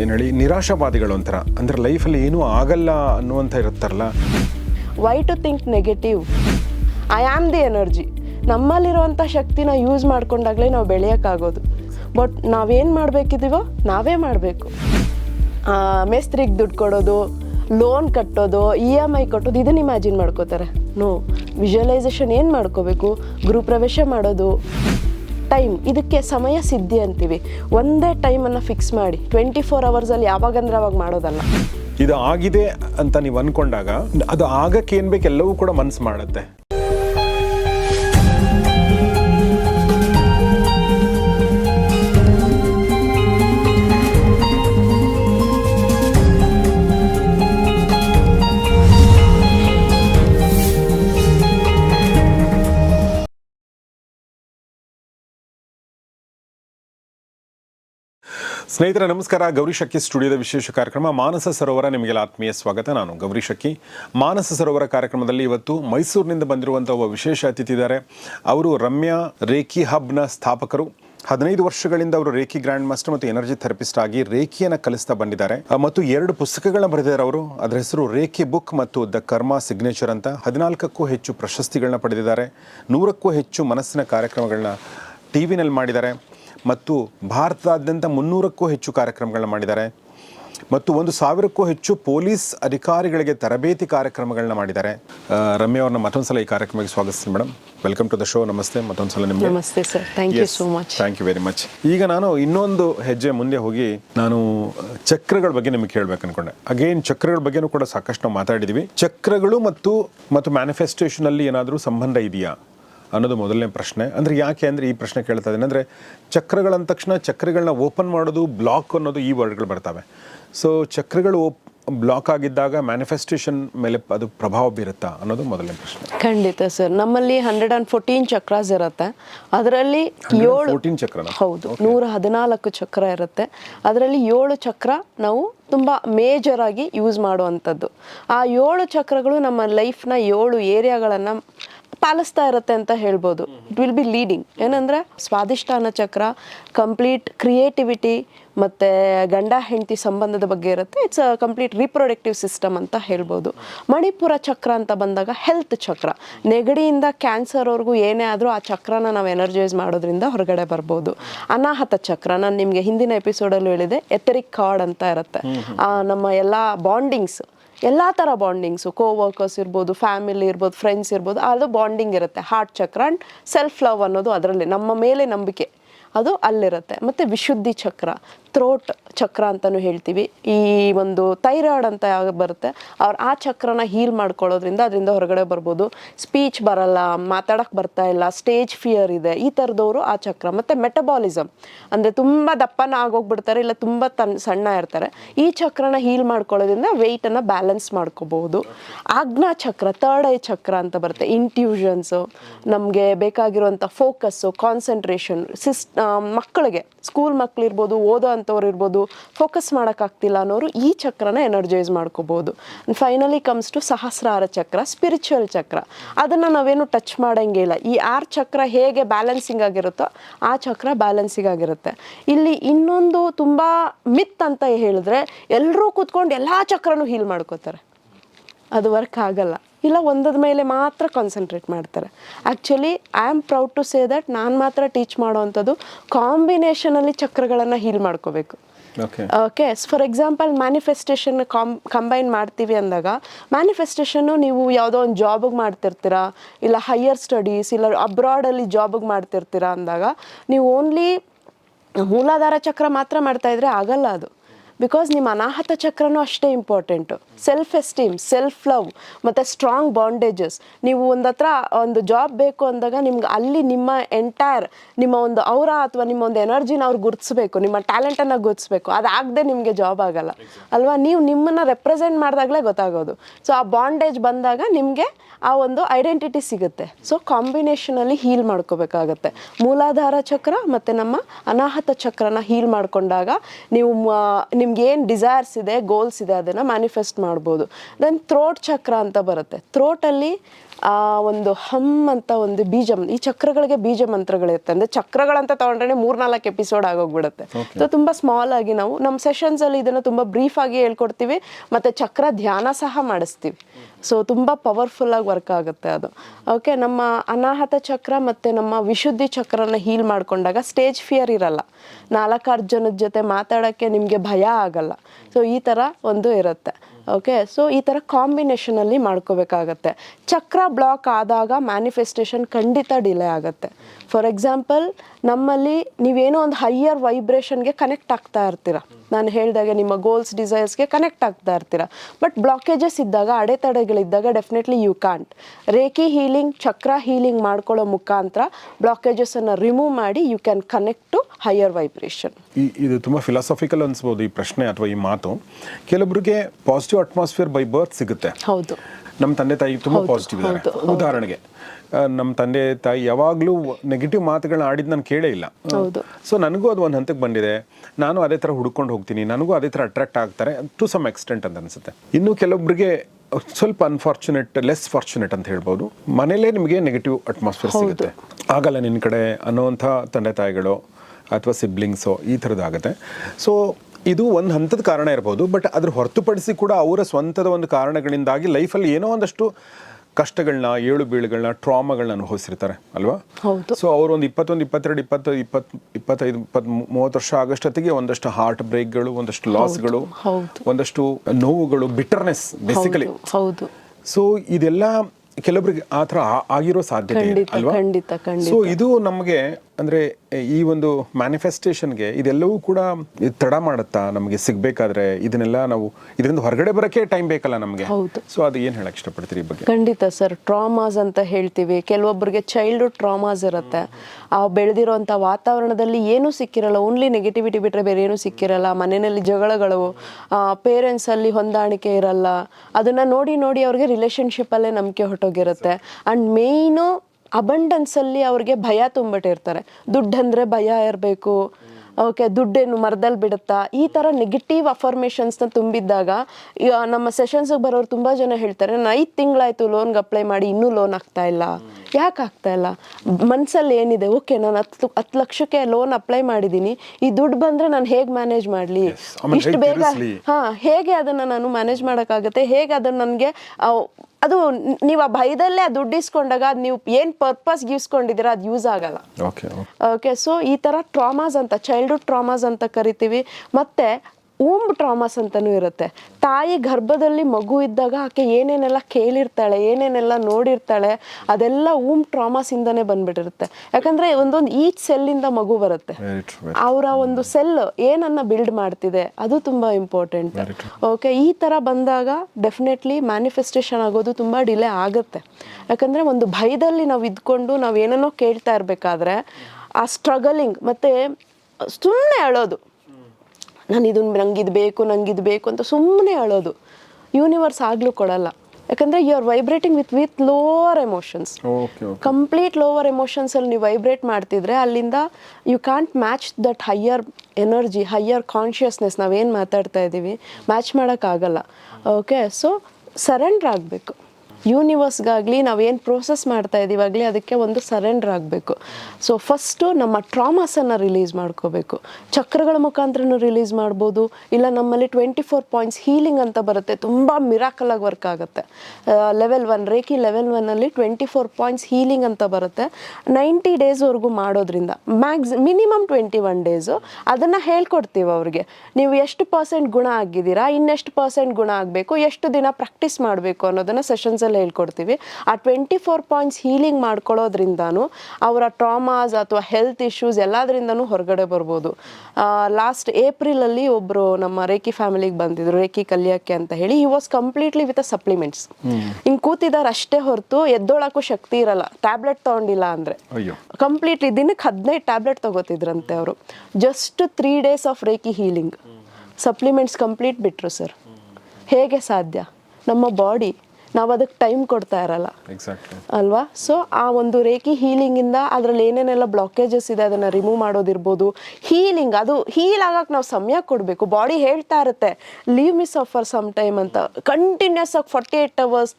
ಏನು ಹೇಳಿ, ನಿರಾಶಾವಾದಿಗಳು ಒಂಥರ. ಅಂದರೆ ಲೈಫಲ್ಲಿ ಏನೂ ಆಗಲ್ಲ ಅನ್ನುವಂಥ ಇರುತ್ತಾರಲ್ಲ. Why to think negative I am the energy ನಮ್ಮಲ್ಲಿರುವಂಥ ಶಕ್ತಿನ ಯೂಸ್ ಮಾಡ್ಕೊಂಡಾಗಲೇ ನಾವು ಬೆಳೆಯೋಕ್ಕಾಗೋದು. ಬಟ್ ನಾವೇನು ಮಾಡಬೇಕಿದ್ದೀವೋ ನಾವೇ ಮಾಡಬೇಕು. ಮೇಸ್ತ್ರಿಗೆ ದುಡ್ಡು ಕೊಡೋದು ಲೋನ್ ಕಟ್ಟೋದು ಇ ಎಂ ಐ ಕಟ್ಟೋದು, ಇದನ್ನು ಇಮ್ಯಾಜಿನ್ ಮಾಡ್ಕೋತಾರೆ. ನೋ ವಿಜುವಲೈಸೇಷನ್ ಏನು ಮಾಡ್ಕೋಬೇಕು? ಗೃಹಪ್ರವೇಶ ಮಾಡೋದು. ಟೈಮ್, ಇದಕ್ಕೆ ಸಮಯ ಸಿದ್ಧಿ ಅಂತೀವಿ. ಒಂದೇ ಟೈಮನ್ನು ಫಿಕ್ಸ್ ಮಾಡಿ ಟ್ವೆಂಟಿ ಫೋರ್ ಅವರ್ಸಲ್ಲಿ ಯಾವಾಗಂದ್ರೆ ಅವಾಗ ಮಾಡೋದಲ್ಲ. ಇದು ಆಗಿದೆ ಅಂತ ನೀವು ಅಂದ್ಕೊಂಡಾಗ ಅದು ಆಗಕ್ಕೆ ಏನು ಬೇಕು ಎಲ್ಲವೂ ಕೂಡ ಮನಸ್ಸು ಮಾಡುತ್ತೆ. ಸ್ನೇಹಿತರೆ, ನಮಸ್ಕಾರ. ಗೌರಿ ಶಕ್ಕಿ ಸ್ಟುಡಿಯೋದ ವಿಶೇಷ ಕಾರ್ಯಕ್ರಮ ಮಾನಸ ಸರೋವರ. ನಿಮಗೆಲ್ಲ ಆತ್ಮೀಯ ಸ್ವಾಗತ. ನಾನು ಗೌರಿ ಶಕ್ಕಿ ಮಾನಸ ಸರೋವರ ಕಾರ್ಯಕ್ರಮದಲ್ಲಿ ಇವತ್ತು ಮೈಸೂರಿನಿಂದ ಬಂದಿರುವಂಥ ಒಬ್ಬ ವಿಶೇಷ ಅತಿಥಿ ಇದ್ದಾರೆ. ಅವರು ರಮ್ಯಾ ರೇಖಿ ಹಬ್ನ ಸ್ಥಾಪಕರು. ಹದಿನೈದು ವರ್ಷಗಳಿಂದ ಅವರು ರೇಖಿ ಗ್ರ್ಯಾಂಡ್ ಮಾಸ್ಟರ್ ಮತ್ತು ಎನರ್ಜಿ ಥೆರಪಿಸ್ಟ್ ಆಗಿ ರೇಖಿಯನ್ನು ಕಲಿಸ್ತಾ ಬಂದಿದ್ದಾರೆ. ಮತ್ತು ಎರಡು ಪುಸ್ತಕಗಳನ್ನ ಬರೆದಿದ್ದಾರೆ ಅವರು. ಅದರ ಹೆಸರು ರೇಖಿ ಬುಕ್ ಮತ್ತು ದ ಕರ್ಮ ಸಿಗ್ನೇಚರ್ ಅಂತ. ಹದಿನಾಲ್ಕಕ್ಕೂ ಹೆಚ್ಚು ಪ್ರಶಸ್ತಿಗಳನ್ನ ಪಡೆದಿದ್ದಾರೆ. ನೂರಕ್ಕೂ ಹೆಚ್ಚು ಮನಸ್ಸಿನ ಕಾರ್ಯಕ್ರಮಗಳನ್ನ ಟಿ ವಿನಲ್ಲಿ ಮಾಡಿದ್ದಾರೆ. ಮತ್ತು ಭಾರತದಾದ್ಯಂತ ಮುನ್ನೂರಕ್ಕೂ ಹೆಚ್ಚು ಕಾರ್ಯಕ್ರಮಗಳನ್ನ ಮಾಡಿದ್ದಾರೆ. ಮತ್ತು ಒಂದು ಸಾವಿರಕ್ಕೂ ಹೆಚ್ಚು ಪೊಲೀಸ್ ಅಧಿಕಾರಿಗಳಿಗೆ ತರಬೇತಿ ಕಾರ್ಯಕ್ರಮಗಳನ್ನ ಮಾಡಿದ್ದಾರೆ. ರಮ್ಯ ಅವ್ರನ್ನ ಮತ್ತೊಂದು ಸಲ ಈ ಕಾರ್ಯಕ್ರಮಕ್ಕೆ ಸ್ವಾಗತಿಸ್ತೀನಿ madam welcome to the show ನಮಸ್ತೆ. ಮತ್ತೊಂದ್ಸಲ ನಿಮಗೆ. ನಮಸ್ತೆ sir. Thank you so much thank you very much ಈಗ ನಾನು ಇನ್ನೊಂದು ಹೆಜ್ಜೆ ಮುಂದೆ ಹೋಗಿ ನಾನು ಚಕ್ರಗಳ ಬಗ್ಗೆ ನಿಮಗೆ ಕೇಳಬೇಕು ಅನ್ಕೊಂಡೆ. ಅಗೇನ್ ಚಕ್ರಗಳ ಬಗ್ಗೆನೂ ಕೂಡ ಸಾಕಷ್ಟು ನಾವು ಮಾತಾಡಿದೀವಿ. ಚಕ್ರಗಳು ಮತ್ತು ಮತ್ತು ಮ್ಯಾನಿಫೆಸ್ಟೇಷನ್ ಅಲ್ಲಿ ಏನಾದರೂ ಸಂಬಂಧ ಇದೆಯಾ? ಅನ್ನೋದು ಮೊದಲನೇ ಪ್ರಶ್ನೆ. ಅಂದರೆ ಯಾಕೆ ಅಂದರೆ ಈ ಪ್ರಶ್ನೆ ಕೇಳ್ತಾ ಇದ್ದೀನಿ. ಅಂದರೆ ಚಕ್ರಗಳಂದ ತಕ್ಷಣ ಚಕ್ರಗಳನ್ನ ಓಪನ್ ಮಾಡೋದು ಬ್ಲಾಕ್ ಅನ್ನೋದು ಈ ವರ್ಡ್ಗಳು ಬರ್ತವೆ. ಸೊ ಚಕ್ರಗಳು ಓಪ್ ಬ್ಲಾಕ್ ಆಗಿದ್ದಾಗ ಮ್ಯಾನಿಫೆಸ್ಟೇಷನ್ ಮೇಲೆ ಅದು ಪ್ರಭಾವ ಬೀರುತ್ತಾ ಅನ್ನೋದು ಮೊದಲನೇ ಪ್ರಶ್ನೆ. ಖಂಡಿತ ಸರ್. ನಮ್ಮಲ್ಲಿ ಹಂಡ್ರೆಡ್ ಆ್ಯಂಡ್ ಫೋರ್ಟೀನ್ ಚಕ್ರಾಸ್ ಇರುತ್ತೆ. ಅದರಲ್ಲಿ ಏಳು ಫೋರ್ಟೀನ್ ಚಕ್ರ ಹೌದು. ನೂರ ಹದಿನಾಲ್ಕು ಚಕ್ರ ಇರುತ್ತೆ. ಅದರಲ್ಲಿ ಏಳು ಚಕ್ರ ನಾವು ತುಂಬ ಮೇಜರ್ ಆಗಿ ಯೂಸ್ ಮಾಡುವಂಥದ್ದು. ಆ ಏಳು ಚಕ್ರಗಳು ನಮ್ಮ ಲೈಫ್ನ ಏಳು ಏರಿಯಾಗಳನ್ನು ಪಾಲಿಸ್ತಾ ಇರುತ್ತೆ ಅಂತ ಹೇಳ್ಬೋದು. ಇಟ್ ವಿಲ್ ಬಿ ಲೀಡಿಂಗ್ ಏನಂದ್ರೆ ಸ್ವಾದಿಷ್ಟಾನ ಚಕ್ರ ಕಂಪ್ಲೀಟ್ ಕ್ರಿಯೇಟಿವಿಟಿ ಮತ್ತೆ ಗಂಡ ಹೆಂಡತಿ ಸಂಬಂಧದ ಬಗ್ಗೆ ಇರುತ್ತೆ. It's a complete reproductive system ಅಂತ ಹೇಳ್ಬೋದು. ಮಣಿಪುರ ಚಕ್ರ ಅಂತ ಬಂದಾಗ ಹೆಲ್ತ್ ಚಕ್ರ. ನೆಗಡಿಯಿಂದ ಕ್ಯಾನ್ಸರ್ವರೆಗೂ ಏನೇ ಆದರೂ ಆ ಚಕ್ರನ ನಾವು ಎನರ್ಜೈಸ್ ಮಾಡೋದ್ರಿಂದ ಹೊರಗಡೆ ಬರ್ಬೋದು. ಅನಾಹತ ಚಕ್ರ. ನಾನು ನಿಮಗೆ ಹಿಂದಿನ ಎಪಿಸೋಡಲ್ಲೂ ಹೇಳಿದೆ ಎಥರಿಕ್ ಕಾರ್ಡ್ ಅಂತ ಇರುತ್ತೆ. ನಮ್ಮ ಎಲ್ಲ ಬಾಂಡಿಂಗ್ಸ್ ಎಲ್ಲ ಥರ ಬಾಂಡಿಂಗ್ಸು ಕೋ ವರ್ಕರ್ಸ್ ಇರ್ಬೋದು ಫ್ಯಾಮಿಲಿ ಇರ್ಬೋದು ಫ್ರೆಂಡ್ಸ್ ಇರ್ಬೋದು, ಅದು ಬಾಂಡಿಂಗ್ ಇರುತ್ತೆ. ಹಾರ್ಟ್ ಚಕ್ರ ಆ್ಯಂಡ್ ಸೆಲ್ಫ್ ಲವ್ ಅನ್ನೋದು ಅದರಲ್ಲಿ, ನಮ್ಮ ಮೇಲೆ ನಂಬಿಕೆ, ಅದು ಅಲ್ಲಿರುತ್ತೆ. ಮತ್ತು ವಿಶುದ್ಧಿ ಚಕ್ರ. ಥ್ರೋಟ್ ಚಕ್ರ ಅಂತಲೂ ಹೇಳ್ತೀವಿ. ಈ ಒಂದು ಥೈರಾಯ್ಡ್ ಅಂತ ಯಾವಾಗ ಬರುತ್ತೆ, ಅವ್ರು ಆ ಚಕ್ರನ ಹೀಲ್ ಮಾಡ್ಕೊಳ್ಳೋದ್ರಿಂದ ಅದರಿಂದ ಹೊರಗಡೆ ಬರ್ಬೋದು. ಸ್ಪೀಚ್ ಬರಲ್ಲ ಮಾತಾಡೋಕ್ಕೆ ಬರ್ತಾ ಇಲ್ಲ ಸ್ಟೇಜ್ ಫಿಯರ್ ಇದೆ, ಈ ಥರದವರು ಆ ಚಕ್ರ ಮತ್ತು ಮೆಟಬಾಲಿಸಮ್ ಅಂದರೆ ತುಂಬ ದಪ್ಪನ ಆಗೋಗ್ಬಿಡ್ತಾರೆ, ಇಲ್ಲ ತುಂಬ ತನ್, ಸಣ್ಣ ಇರ್ತಾರೆ. ಈ ಚಕ್ರನ ಹೀಲ್ ಮಾಡ್ಕೊಳ್ಳೋದ್ರಿಂದ ವೆಯ್ಟನ್ನು ಬ್ಯಾಲೆನ್ಸ್ ಮಾಡ್ಕೋಬಹುದು ಆಜ್ಞಾ ಚಕ್ರ ಥರ್ಡ್ ಐ ಚಕ್ರ ಅಂತ ಬರುತ್ತೆ. ಇಂಟ್ಯೂಷನ್ಸು ನಮಗೆ ಬೇಕಾಗಿರುವಂಥ ಫೋಕಸ್ಸು ಕಾನ್ಸಂಟ್ರೇಷನ್ ಸಿಸ್ ಮಕ್ಕಳಿಗೆ ಸ್ಕೂಲ್ ಮಕ್ಕಳಿರ್ಬೋದು ಓದೋ ಅಂಥವ್ರು ಇರ್ಬೋದು ಫೋಕಸ್ ಮಾಡೋಕ್ಕಾಗ್ತಿಲ್ಲ ಅನ್ನೋರು ಈ ಚಕ್ರನ ಎನರ್ಜೈಸ್ ಮಾಡ್ಕೋಬೋದು. Finally comes to Sahasrara chakra spiritual chakra. ಅದನ್ನು ನಾವೇನು ಟಚ್ ಮಾಡೋಂಗೇ ಇಲ್ಲ. ಈ ಆರ್ ಚಕ್ರ ಹೇಗೆ ಬ್ಯಾಲೆನ್ಸಿಂಗ್ ಆಗಿರುತ್ತೋ ಆ ಚಕ್ರ ಬ್ಯಾಲೆನ್ಸಿಂಗ್ ಆಗಿರುತ್ತೆ. ಇಲ್ಲಿ ಇನ್ನೊಂದು ತುಂಬ ಮಿತ್ ಅಂತ ಹೇಳಿದ್ರೆ ಎಲ್ಲರೂ ಕೂತ್ಕೊಂಡು ಎಲ್ಲ ಚಕ್ರನೂ ಹೀಲ್ ಮಾಡ್ಕೋತಾರೆ. ಅದು ವರ್ಕ್ ಆಗಲ್ಲ. ಇಲ್ಲ ಒಂದದ ಮೇಲೆ ಮಾತ್ರ ಕಾನ್ಸಂಟ್ರೇಟ್ ಮಾಡ್ತಾರೆ. Actually I am proud to say that ನಾನು ಮಾತ್ರ ಟೀಚ್ ಮಾಡೋವಂಥದ್ದು ಕಾಂಬಿನೇಷನಲ್ಲಿ ಚಕ್ರಗಳನ್ನು ಹೀಲ್ ಮಾಡ್ಕೋಬೇಕು. Okay for example manifestation calm combine ಮಾಡ್ತೀವಿ ಅಂದಾಗ ಮ್ಯಾನಿಫೆಸ್ಟೇಷನ್ನು ನೀವು ಯಾವುದೋ ಒಂದು ಜಾಬಿಗೆ ಮಾಡ್ತಿರ್ತೀರಾ ಇಲ್ಲ ಹೈಯರ್ ಸ್ಟಡೀಸ್ ಇಲ್ಲ ಅಬ್ರಾಡಲ್ಲಿ ಜಾಬಿಗೆ ಮಾಡ್ತಿರ್ತೀರಾ ಅಂದಾಗ ನೀವು ಓನ್ಲಿ ಮೂಲಾಧಾರ ಚಕ್ರ ಮಾತ್ರ ಮಾಡ್ತಾಯಿದ್ರೆ ಆಗಲ್ಲ ಅದು. ಬಿಕಾಸ್ ನಿಮ್ಮ ಅನಾಹತ ಚಕ್ರನೂ ಅಷ್ಟೇ important self esteem self love ಮತ್ತು ಸ್ಟ್ರಾಂಗ್ ಬಾಂಡೇಜಸ್ ನೀವು ಒಂದು ಹತ್ರ ಒಂದು ಜಾಬ್ ಬೇಕು ಅಂದಾಗ ನಿಮ್ಗೆ ಅಲ್ಲಿ ನಿಮ್ಮ ಎಂಟೈರ್ ನಿಮ್ಮ ಒಂದು ಅವರ ಅಥವಾ ನಿಮ್ಮ ಒಂದು ಎನರ್ಜಿನ ಅವ್ರು ಗುರುತಿಸಬೇಕು. ನಿಮ್ಮ ಟ್ಯಾಲೆಂಟನ್ನು ಗುರುತಿಸಬೇಕು. ಅದಾಗದೆ ನಿಮಗೆ ಜಾಬ್ ಆಗಲ್ಲ. ಅಲ್ವಾ? ನೀವು ನಿಮ್ಮನ್ನು ರೆಪ್ರೆಸೆಂಟ್ ಮಾಡಿದಾಗಲೇ ಗೊತ್ತಾಗೋದು. ಸೊ ಆ ಬಾಂಡೇಜ್ ಬಂದಾಗ ನಿಮಗೆ ಆ ಒಂದು ಐಡೆಂಟಿಟಿ ಸಿಗುತ್ತೆ. ಸೊ ಕಾಂಬಿನೇಷನಲ್ಲಿ ಹೀಲ್ ಮಾಡ್ಕೋಬೇಕಾಗತ್ತೆ. ಮೂಲಾಧಾರ ಚಕ್ರ ಮತ್ತು ನಮ್ಮ ಅನಾಹತ ಚಕ್ರನ ಹೀಲ್ ಮಾಡಿಕೊಂಡಾಗ ನೀವು ನಿಮ್ಗೆ ಏನು ಡಿಸೈರ್ಸ್ ಇದೆ ಗೋಲ್ಸ್ ಇದೆ, ಅದನ್ನು ಮ್ಯಾನಿಫೆಸ್ಟ್ ಮಾಡ್ಬೋದು. ದೆನ್ ಥ್ರೋಟ್ ಚಕ್ರ ಅಂತ ಬರುತ್ತೆ. ಥ್ರೋಟಲ್ಲಿ ಆ ಒಂದು ಹಮ್ ಅಂತ ಒಂದು ಬೀಜ ಈ ಚಕ್ರಗಳಿಗೆ ಬೀಜ ಮಂತ್ರಗಳಿರುತ್ತೆ. ಅಂದ್ರೆ ಚಕ್ರಗಳಂತ ತೊಗೊಂಡ್ರೆ ಮೂರ್ನಾಲ್ಕು ಎಪಿಸೋಡ್ ಆಗೋಗ್ಬಿಡುತ್ತೆ. ಸೊ ತುಂಬಾ ಸ್ಮಾಲ್ ಆಗಿ ನಾವು ನಮ್ಮ ಸೆಷನ್ಸ್ ಅಲ್ಲಿ ಇದನ್ನ ತುಂಬಾ ಬ್ರೀಫ್ ಆಗಿ ಹೇಳ್ಕೊಡ್ತೀವಿ. ಮತ್ತೆ ಚಕ್ರ ಧ್ಯಾನ ಸಹ ಮಾಡಿಸ್ತೀವಿ. ಸೊ ತುಂಬ ಪವರ್ಫುಲ್ಲಾಗಿ ವರ್ಕ್ ಆಗುತ್ತೆ ಅದು. ಓಕೆ ನಮ್ಮ ಅನಾಹತ ಚಕ್ರ ಮತ್ತು ನಮ್ಮ ವಿಶುದ್ಧಿ ಚಕ್ರನ ಹೀಲ್ ಮಾಡ್ಕೊಂಡಾಗ ಸ್ಟೇಜ್ ಫಿಯರ್ ಇರಲ್ಲ. ನಾಲ್ಕಾರು ಜನದ ಜೊತೆ ಮಾತಾಡೋಕ್ಕೆ ನಿಮಗೆ ಭಯ ಆಗಲ್ಲ. ಸೊ ಈ ಥರ ಒಂದು ಇರುತ್ತೆ. ಓಕೆ ಸೊ ಈ ಥರ ಕಾಂಬಿನೇಷನಲ್ಲಿ ಮಾಡ್ಕೋಬೇಕಾಗತ್ತೆ. ಚಕ್ರ ಬ್ಲಾಕ್ ಆದಾಗ ಮ್ಯಾನಿಫೆಸ್ಟೇಷನ್ ಖಂಡಿತ ಡಿಲೇ ಆಗುತ್ತೆ. ಫಾರ್ ಎಕ್ಸಾಂಪಲ್ ನಮ್ಮಲ್ಲಿ ನೀವೇನೋ ಒಂದು ಹೈಯರ್ ವೈಬ್ರೇಷನ್ಗೆ ಕನೆಕ್ಟ್ ಆಗ್ತಾ ಇರ್ತೀರ. ನಾನು ಹೇಳಿದಾಗೆ ನಿಮ್ಮ ಗೋಲ್ಸ್ ಡಿಸೈರ್ಸ್ಗೆ ಕನೆಕ್ಟ್ ಆಗ್ತಾ ಇರ್ತೀರ. ಬಟ್ ಬ್ಲಾಕೇಜಸ್ ಇದ್ದಾಗ ಅಡೆತಡೆಗಳಿದ್ದಾಗ definitely you can't Reiki healing chakra healing ಮಾಡ್ಕೊಳ್ಳೋ ಮುಖಾಂತರ ಬ್ಲಾಕೇಜಸ್ಸನ್ನು ರಿಮೂವ್ ಮಾಡಿ you can connect to higher vibration ಈ ಇದು ತುಂಬ ಫಿಲಾಸಫಿಕಲ್ ಅನ್ಸ್ಬೋದು ಈ ಪ್ರಶ್ನೆ ಅಥವಾ ಈ ಮಾತು. ಕೆಲವೊಬ್ಬರಿಗೆ ಪಾಸಿಟಿವ್ ಅಟ್ಮಾಸ್ಫಿಯರ್ ಬೈ ಬರ್ತ್ ಸಿಗುತ್ತೆ. ಹೌದು. ನಮ್ಮ ತಂದೆ ತಾಯಿ ತುಂಬ ಪಾಸಿಟಿವ್ ಇದ್ದಾರೆ. ಉದಾಹರಣೆಗೆ ನಮ್ಮ ತಂದೆ ತಾಯಿ ಯಾವಾಗಲೂ ನೆಗೆಟಿವ್ ಮಾತುಗಳನ್ನ ಆಡಿದ್ದು ನಾನು ಕೇಳೇ ಇಲ್ಲ. ಹೌದು. ಸೊ ನನಗೂ ಅದು ಒಂದು ಹಂತಕ್ಕೆ ಬಂದಿದೆ. ನಾನು ಅದೇ ಥರ ಹುಡ್ಕೊಂಡು ಹೋಗ್ತೀನಿ ನನಗೂ ಅದೇ ಥರ ಅಟ್ರಾಕ್ಟ್ ಆಗ್ತಾರೆ ಟು ಸಮ್ ಎಕ್ಸ್ಟೆಂಟ್ ಅಂತ ಅನಿಸುತ್ತೆ. ಇನ್ನು ಕೆಲವೊಬ್ಬರಿಗೆ ಸ್ವಲ್ಪ ಅನ್ಫಾರ್ಚುನೇಟ್ ಲೆಸ್ ಫಾರ್ಚುನೇಟ್ ಅಂತ ಹೇಳ್ಬೋದು. ಮನೇಲೇ ನಿಮಗೆ ನೆಗೆಟಿವ್ ಅಟ್ಮಾಸ್ಫಿಯರ್ ಸಿಗುತ್ತೆ. ಆಗಲ್ಲ ನಿನ್ನ ಕಡೆ ಅನ್ನೋವಂಥ ತಂದೆ ತಾಯಿಗಳು ಅಥವಾ ಸಿಬ್ಲಿಂಗ್ಸೋ ಈ ಥರದ್ದಾಗುತ್ತೆ ಸೊ ಇದು ಒಂದು ಹಂತದ ಕಾರಣ ಇರ್ಬೋದು ಬಟ್ ಅದ್ರ ಹೊರತುಪಡಿಸಿ ಕೂಡ ಅವರ ಸ್ವಂತದ ಒಂದು ಕಾರಣಗಳಿಂದಾಗಿ ಲೈಫಲ್ಲಿ ಏನೋ ಒಂದಷ್ಟು ಕಷ್ಟಗಳನ್ನ ಏಳು ಬೀಳುಗಳನ್ನ ಟ್ರಾಮಾಗಳನ್ನ ಅನುಭವಿಸಿರ್ತಾರೆ ಅಲ್ವಾ. ಸೊ ಅವರು ಒಂದು ಇಪ್ಪತ್ತೊಂದು ಇಪ್ಪತ್ತೆರಡು ಇಪ್ಪತ್ತು ಇಪ್ಪತ್ತು ಇಪ್ಪತ್ತೈದು ಇಪ್ಪತ್ ಮೂವತ್ತು ವರ್ಷ ಆಗಷ್ಟೊತ್ತಿಗೆ ಒಂದಷ್ಟು ಹಾರ್ಟ್ ಬ್ರೇಕ್ಗಳು ಒಂದಷ್ಟು ಲಾಸ್ಗಳು. ಒಂದಷ್ಟು ನೋವುಗಳು ಬಿಟರ್ನೆಸ್ ಬೇಸಿಕಲಿ ಹೌದು ಸೊ ಇದೆಲ್ಲ ಕೆಲವೊಬ್ಬರಿಗೆ ಆ ಥರ ಆಗಿರೋ ಸಾಧ್ಯತೆ ಅಲ್ವಾ. ಸೊ ಇದು ನಮಗೆ ಅಂದ್ರೆ ಈ ಒಂದು ಮ್ಯಾನಿಫೆಸ್ಟೇಷನ್ಗೆ ಇದೆಲ್ಲವೂ ಕೂಡ ತಡ ಮಾಡುತ್ತಾ ನಮಗೆ ಸಿಗಬೇಕಾದ್ರೆ ಇದನ್ನೆಲ್ಲ ನಾವು ಇದರಿಂದ ಹೊರಗಡೆ ಬರೋಕ್ಕೆ ಟೈಮ್ ಬೇಕಲ್ಲ ನಮಗೆ. ಹೌದು. ಸೊ ಅದು ಏನು ಹೇಳಕ್ ಇಷ್ಟಪಡ್ತೀರಿ ಬಗ್ಗೆ? ಖಂಡಿತ ಸರ್. ಟ್ರಾಮಾಸ್ ಅಂತ ಹೇಳ್ತೀವಿ. ಕೆಲವೊಬ್ಬರಿಗೆ ಚೈಲ್ಡ್ಹುಡ್ ಟ್ರಾಮಾಸ್ ಇರುತ್ತೆ. ಆ ಬೆಳೆದಿರೋಂಥ ವಾತಾವರಣದಲ್ಲಿ ಏನೂ ಸಿಕ್ಕಿರಲ್ಲ. ಓನ್ಲಿ ನೆಗೆಟಿವಿಟಿ ಬಿಟ್ಟರೆ ಬೇರೆ ಏನೂ ಸಿಕ್ಕಿರಲ್ಲ. ಮನೆಯಲ್ಲಿ ಜಗಳಗಳು ಪೇರೆಂಟ್ಸಲ್ಲಿ ಹೊಂದಾಣಿಕೆ ಇರಲ್ಲ. ಅದನ್ನು ನೋಡಿ ನೋಡಿ ಅವ್ರಿಗೆ ರಿಲೇಷನ್ಶಿಪ್ಪಲ್ಲೇ ನಂಬಿಕೆ ಹೊಟ್ಟೋಗಿರುತ್ತೆ ಆ್ಯಂಡ್ ಮೇಯ್ನು ಅಬಂಡೆನ್ಸಲ್ಲಿ ಅವ್ರಿಗೆ ಭಯ ತುಂಬಿಟ್ಟಿರ್ತಾರೆ. ದುಡ್ಡಂದ್ರೆ ಭಯ ಇರಬೇಕು. ಓಕೆ ದುಡ್ಡೇನು ಮರದಲ್ಲಿ ಬಿಡುತ್ತಾ? ಈ ಥರ ನೆಗೆಟಿವ್ ಅಫರ್ಮೇಷನ್ಸ್ನ ತುಂಬಿದ್ದಾಗ ನಮ್ಮ ಸೆಷನ್ಸ್ಗೆ ಬರೋರು ತುಂಬ ಜನ ಹೇಳ್ತಾರೆ ನಾನು ಐದು ತಿಂಗಳಾಯ್ತು ಲೋನ್ಗೆ ಅಪ್ಲೈ ಮಾಡಿ ಇನ್ನೂ ಲೋನ್ ಆಗ್ತಾ ಇಲ್ಲ. ಯಾಕೆ ಆಗ್ತಾ ಇಲ್ಲ? ಮನಸ್ಸಲ್ಲಿ ಏನಿದೆ? ಓಕೆ ನಾನು ಹತ್ತು ಹತ್ತು ಲಕ್ಷಕ್ಕೆ ಲೋನ್ ಅಪ್ಲೈ ಮಾಡಿದ್ದೀನಿ ಈ ದುಡ್ಡು ಬಂದರೆ ನಾನು ಹೇಗೆ ಮ್ಯಾನೇಜ್ ಮಾಡಲಿ? ಇಷ್ಟು ಬೇಗ ಹಾ ಹೇಗೆ ಅದನ್ನ ನಾನು ಮ್ಯಾನೇಜ್ ಮಾಡೋಕ್ಕಾಗತ್ತೆ? ಹೇಗೆ ಅದನ್ನ ನನಗೆ ಅದು ನೀವು ಆ ಭಯದಲ್ಲೇ ಆ ದುಡ್ಡು ಇಸ್ಕೊಂಡಾಗ ಅದು ನೀವು ಏನು ಪರ್ಪಸ್ ಗೀಸ್ಕೊಂಡಿದ್ದೀರಾ ಅದು ಯೂಸ್ ಆಗಲ್ಲ. ಓಕೆ ಓಕೆ ಸೊ ಈ ಥರ ಟ್ರಾಮಾಸ್ ಅಂತ ಚೈಲ್ಡ್ಹುಡ್ ಟ್ರಾಮಾಸ್ ಅಂತ ಕರಿತೀವಿ. ಮತ್ತು ಊಂಬ್ ಟ್ರಾಮಾಸ್ ಅಂತಲೂ ಇರುತ್ತೆ. ತಾಯಿ ಗರ್ಭದಲ್ಲಿ ಮಗು ಇದ್ದಾಗ ಆಕೆ ಏನೇನೆಲ್ಲ ಕೇಳಿರ್ತಾಳೆ ಏನೇನೆಲ್ಲ ನೋಡಿರ್ತಾಳೆ ಅದೆಲ್ಲ ಊಂಬ್ ಟ್ರಾಮಾಸಿಂದನೇ ಬಂದ್ಬಿಟ್ಟಿರುತ್ತೆ. ಯಾಕಂದ್ರೆ ಒಂದೊಂದು ಈಚ್ ಸೆಲ್ಲಿಂದ ಮಗು ಬರುತ್ತೆ. ಅವರ ಒಂದು ಸೆಲ್ ಏನನ್ನ ಬಿಲ್ಡ್ ಮಾಡ್ತಿದೆ ಅದು ತುಂಬ ಇಂಪಾರ್ಟೆಂಟ್ ಓಕೆ ಈ ಥರ ಬಂದಾಗ ಡೆಫಿನೆಟ್ಲಿ ಮ್ಯಾನಿಫೆಸ್ಟೇಷನ್ ಆಗೋದು ತುಂಬ ಡಿಲೇ ಆಗುತ್ತೆ. ಯಾಕಂದರೆ ಒಂದು ಭಯದಲ್ಲಿ ನಾವು ಇದ್ಕೊಂಡು ನಾವು ಏನೇನೋ ಕೇಳ್ತಾ ಇರಬೇಕಾದ್ರೆ ಆ ಸ್ಟ್ರಗಲಿಂಗ್ ಮತ್ತು ಸುಮ್ಮನೆ ಅಳೋದು. ನಾನು ಇದನ್ನು ನಂಗೆ ಇದು ಬೇಕು ನಂಗೆ ಇದು ಬೇಕು ಅಂತ ಸುಮ್ಮನೆ ಅಳೋದು. ಯೂನಿವರ್ಸ್ ಆಗಲೂ ಕೊಡಲ್ಲ. ಯಾಕಂದ್ರೆ you are vibrating with with lower emotions complete lower emotions ಅಲ್ಲಿ ನೀವು ವೈಬ್ರೇಟ್ ಮಾಡ್ತಿದ್ರೆ ಅಲ್ಲಿಂದ you can't match that higher energy higher consciousness ನಾವೇನು ಮಾತಾಡ್ತಾ ಇದ್ದೀವಿ ಮ್ಯಾಚ್ ಮಾಡೋಕ್ಕಾಗಲ್ಲ ಓಕೆ ಸೊ ಸರೆಂಡ್ರ್ ಆಗಬೇಕು. ಯೂನಿವರ್ಸ್ಗಾಗಲಿ ನಾವೇನು ಪ್ರೋಸೆಸ್ ಮಾಡ್ತಾ ಇದ್ದೀವಾಗಲಿ ಅದಕ್ಕೆ ಒಂದು ಸರೆಂಡರ್ ಆಗಬೇಕು. ಸೊ ಫಸ್ಟು ನಮ್ಮ ಟ್ರಾಮಾಸನ್ನು ರಿಲೀಸ್ ಮಾಡ್ಕೋಬೇಕು. ಚಕ್ರಗಳ ಮುಖಾಂತರನೂ ರಿಲೀಸ್ ಮಾಡ್ಬೋದು. ಇಲ್ಲ ನಮ್ಮಲ್ಲಿ ಟ್ವೆಂಟಿ ಫೋರ್ ಪಾಯಿಂಟ್ಸ್ ಹೀಲಿಂಗ್ ಅಂತ ಬರುತ್ತೆ. ತುಂಬ ಮಿರಾಕಲಾಗಿ ವರ್ಕ್ ಆಗುತ್ತೆ. ಲೆವೆಲ್ ಒನ್ ರೇಖಿ ಲೆವೆಲ್ ಒನ್ನಲ್ಲಿ ಟ್ವೆಂಟಿ ಫೋರ್ ಪಾಯಿಂಟ್ಸ್ ಹೀಲಿಂಗ್ ಅಂತ ಬರುತ್ತೆ. ನೈಂಟಿ ಡೇಸ್ವರೆಗೂ ಮಾಡೋದ್ರಿಂದ max minimum twenty one days ಅದನ್ನು ಹೇಳ್ಕೊಡ್ತೀವಿ ಅವ್ರಿಗೆ. ನೀವು ಎಷ್ಟು ಪರ್ಸೆಂಟ್ ಗುಣ ಆಗಿದ್ದೀರಾ, ಇನ್ನೆಷ್ಟು ಪರ್ಸೆಂಟ್ ಗುಣ ಆಗಬೇಕು, ಎಷ್ಟು ದಿನ ಪ್ರಾಕ್ಟೀಸ್ ಮಾಡಬೇಕು ಅನ್ನೋದನ್ನು ಸೆಷನ್ಸಲ್ಲಿ ಹೇಳ್ಕೊಡ್ತೀವಿ. ಆ ಟ್ವೆಂಟಿ ಫೋರ್ ಪಾಯಿಂಟ್ಸ್ ಹೀಲಿಂಗ್ ಮಾಡ್ಕೊಳ್ಳೋದ್ರಿಂದನೂ ಅವರ ಟ್ರಾಮಾಸ್ ಅಥವಾ ಹೆಲ್ತ್ ಇಶ್ಯೂಸ್ ಎಲ್ಲದರಿಂದನೂ ಹೊರಗಡೆ ಬರ್ಬೋದು. ಲಾಸ್ಟ್ ಏಪ್ರಿಲಲ್ಲಿ ಒಬ್ಬರು ನಮ್ಮ ರೇಖಿ ಫ್ಯಾಮಿಲಿಗೆ ಬಂದಿದ್ರು ರೇಖಿ ಕಲಿಯಕ್ಕೆ ಅಂತ ಹೇಳಿ ಈ ವಾಸ್ ಕಂಪ್ಲೀಟ್ಲಿ ವಿತ್ ಸಪ್ಲಿಮೆಂಟ್ಸ್ ಹಿಂಗೆ ಕೂತಿದ್ದಾರೆ ಅಷ್ಟೇ ಹೊರತು ಎದ್ದೊಳಕ್ಕೂ ಶಕ್ತಿ ಇರಲ್ಲ ಟ್ಯಾಬ್ಲೆಟ್ ತೊಗೊಂಡಿಲ್ಲ ಅಂದರೆ. ಕಂಪ್ಲೀಟ್ಲಿ ದಿನಕ್ಕೆ ಹದಿನೈದು ಟ್ಯಾಬ್ಲೆಟ್ ತಗೋತಿದ್ರಂತೆ ಅವರು. Just three days of Reiki healing supplements complete ಬಿಟ್ಟರು ಸರ್ ಹೇಗೆ ಸಾಧ್ಯ? ನಮ್ಮ ಬಾಡಿ ನಾವು ಅದಕ್ಕೆ ಟೈಮ್ ಕೊಡ್ತಾ ಇರಲ್ಲ. ಅಲ್ವಾ? ಸೊ ಆ ಒಂದು ರೇಖಿ ಹೀಲಿಂಗಿಂದ ಅದರಲ್ಲಿ ಏನೇನೆಲ್ಲ ಬ್ಲಾಕೇಜಸ್ ಇದೆ ಅದನ್ನು ರಿಮೂವ್ ಮಾಡೋದಿರ್ಬೋದು. ಹೀಲಿಂಗ್ ಅದು ಹೀಲ್ ಆಗಕ್ಕೆ ನಾವು ಸಮಯ ಕೊಡಬೇಕು. ಬಾಡಿ ಹೇಳ್ತಾ ಇರುತ್ತೆ leave miss off for some time ಅಂತ. ಕಂಟಿನ್ಯೂಸ್ ಆಗಿ ಫಾರ್ಟಿ ಏಟ್ ಅವರ್ಸ್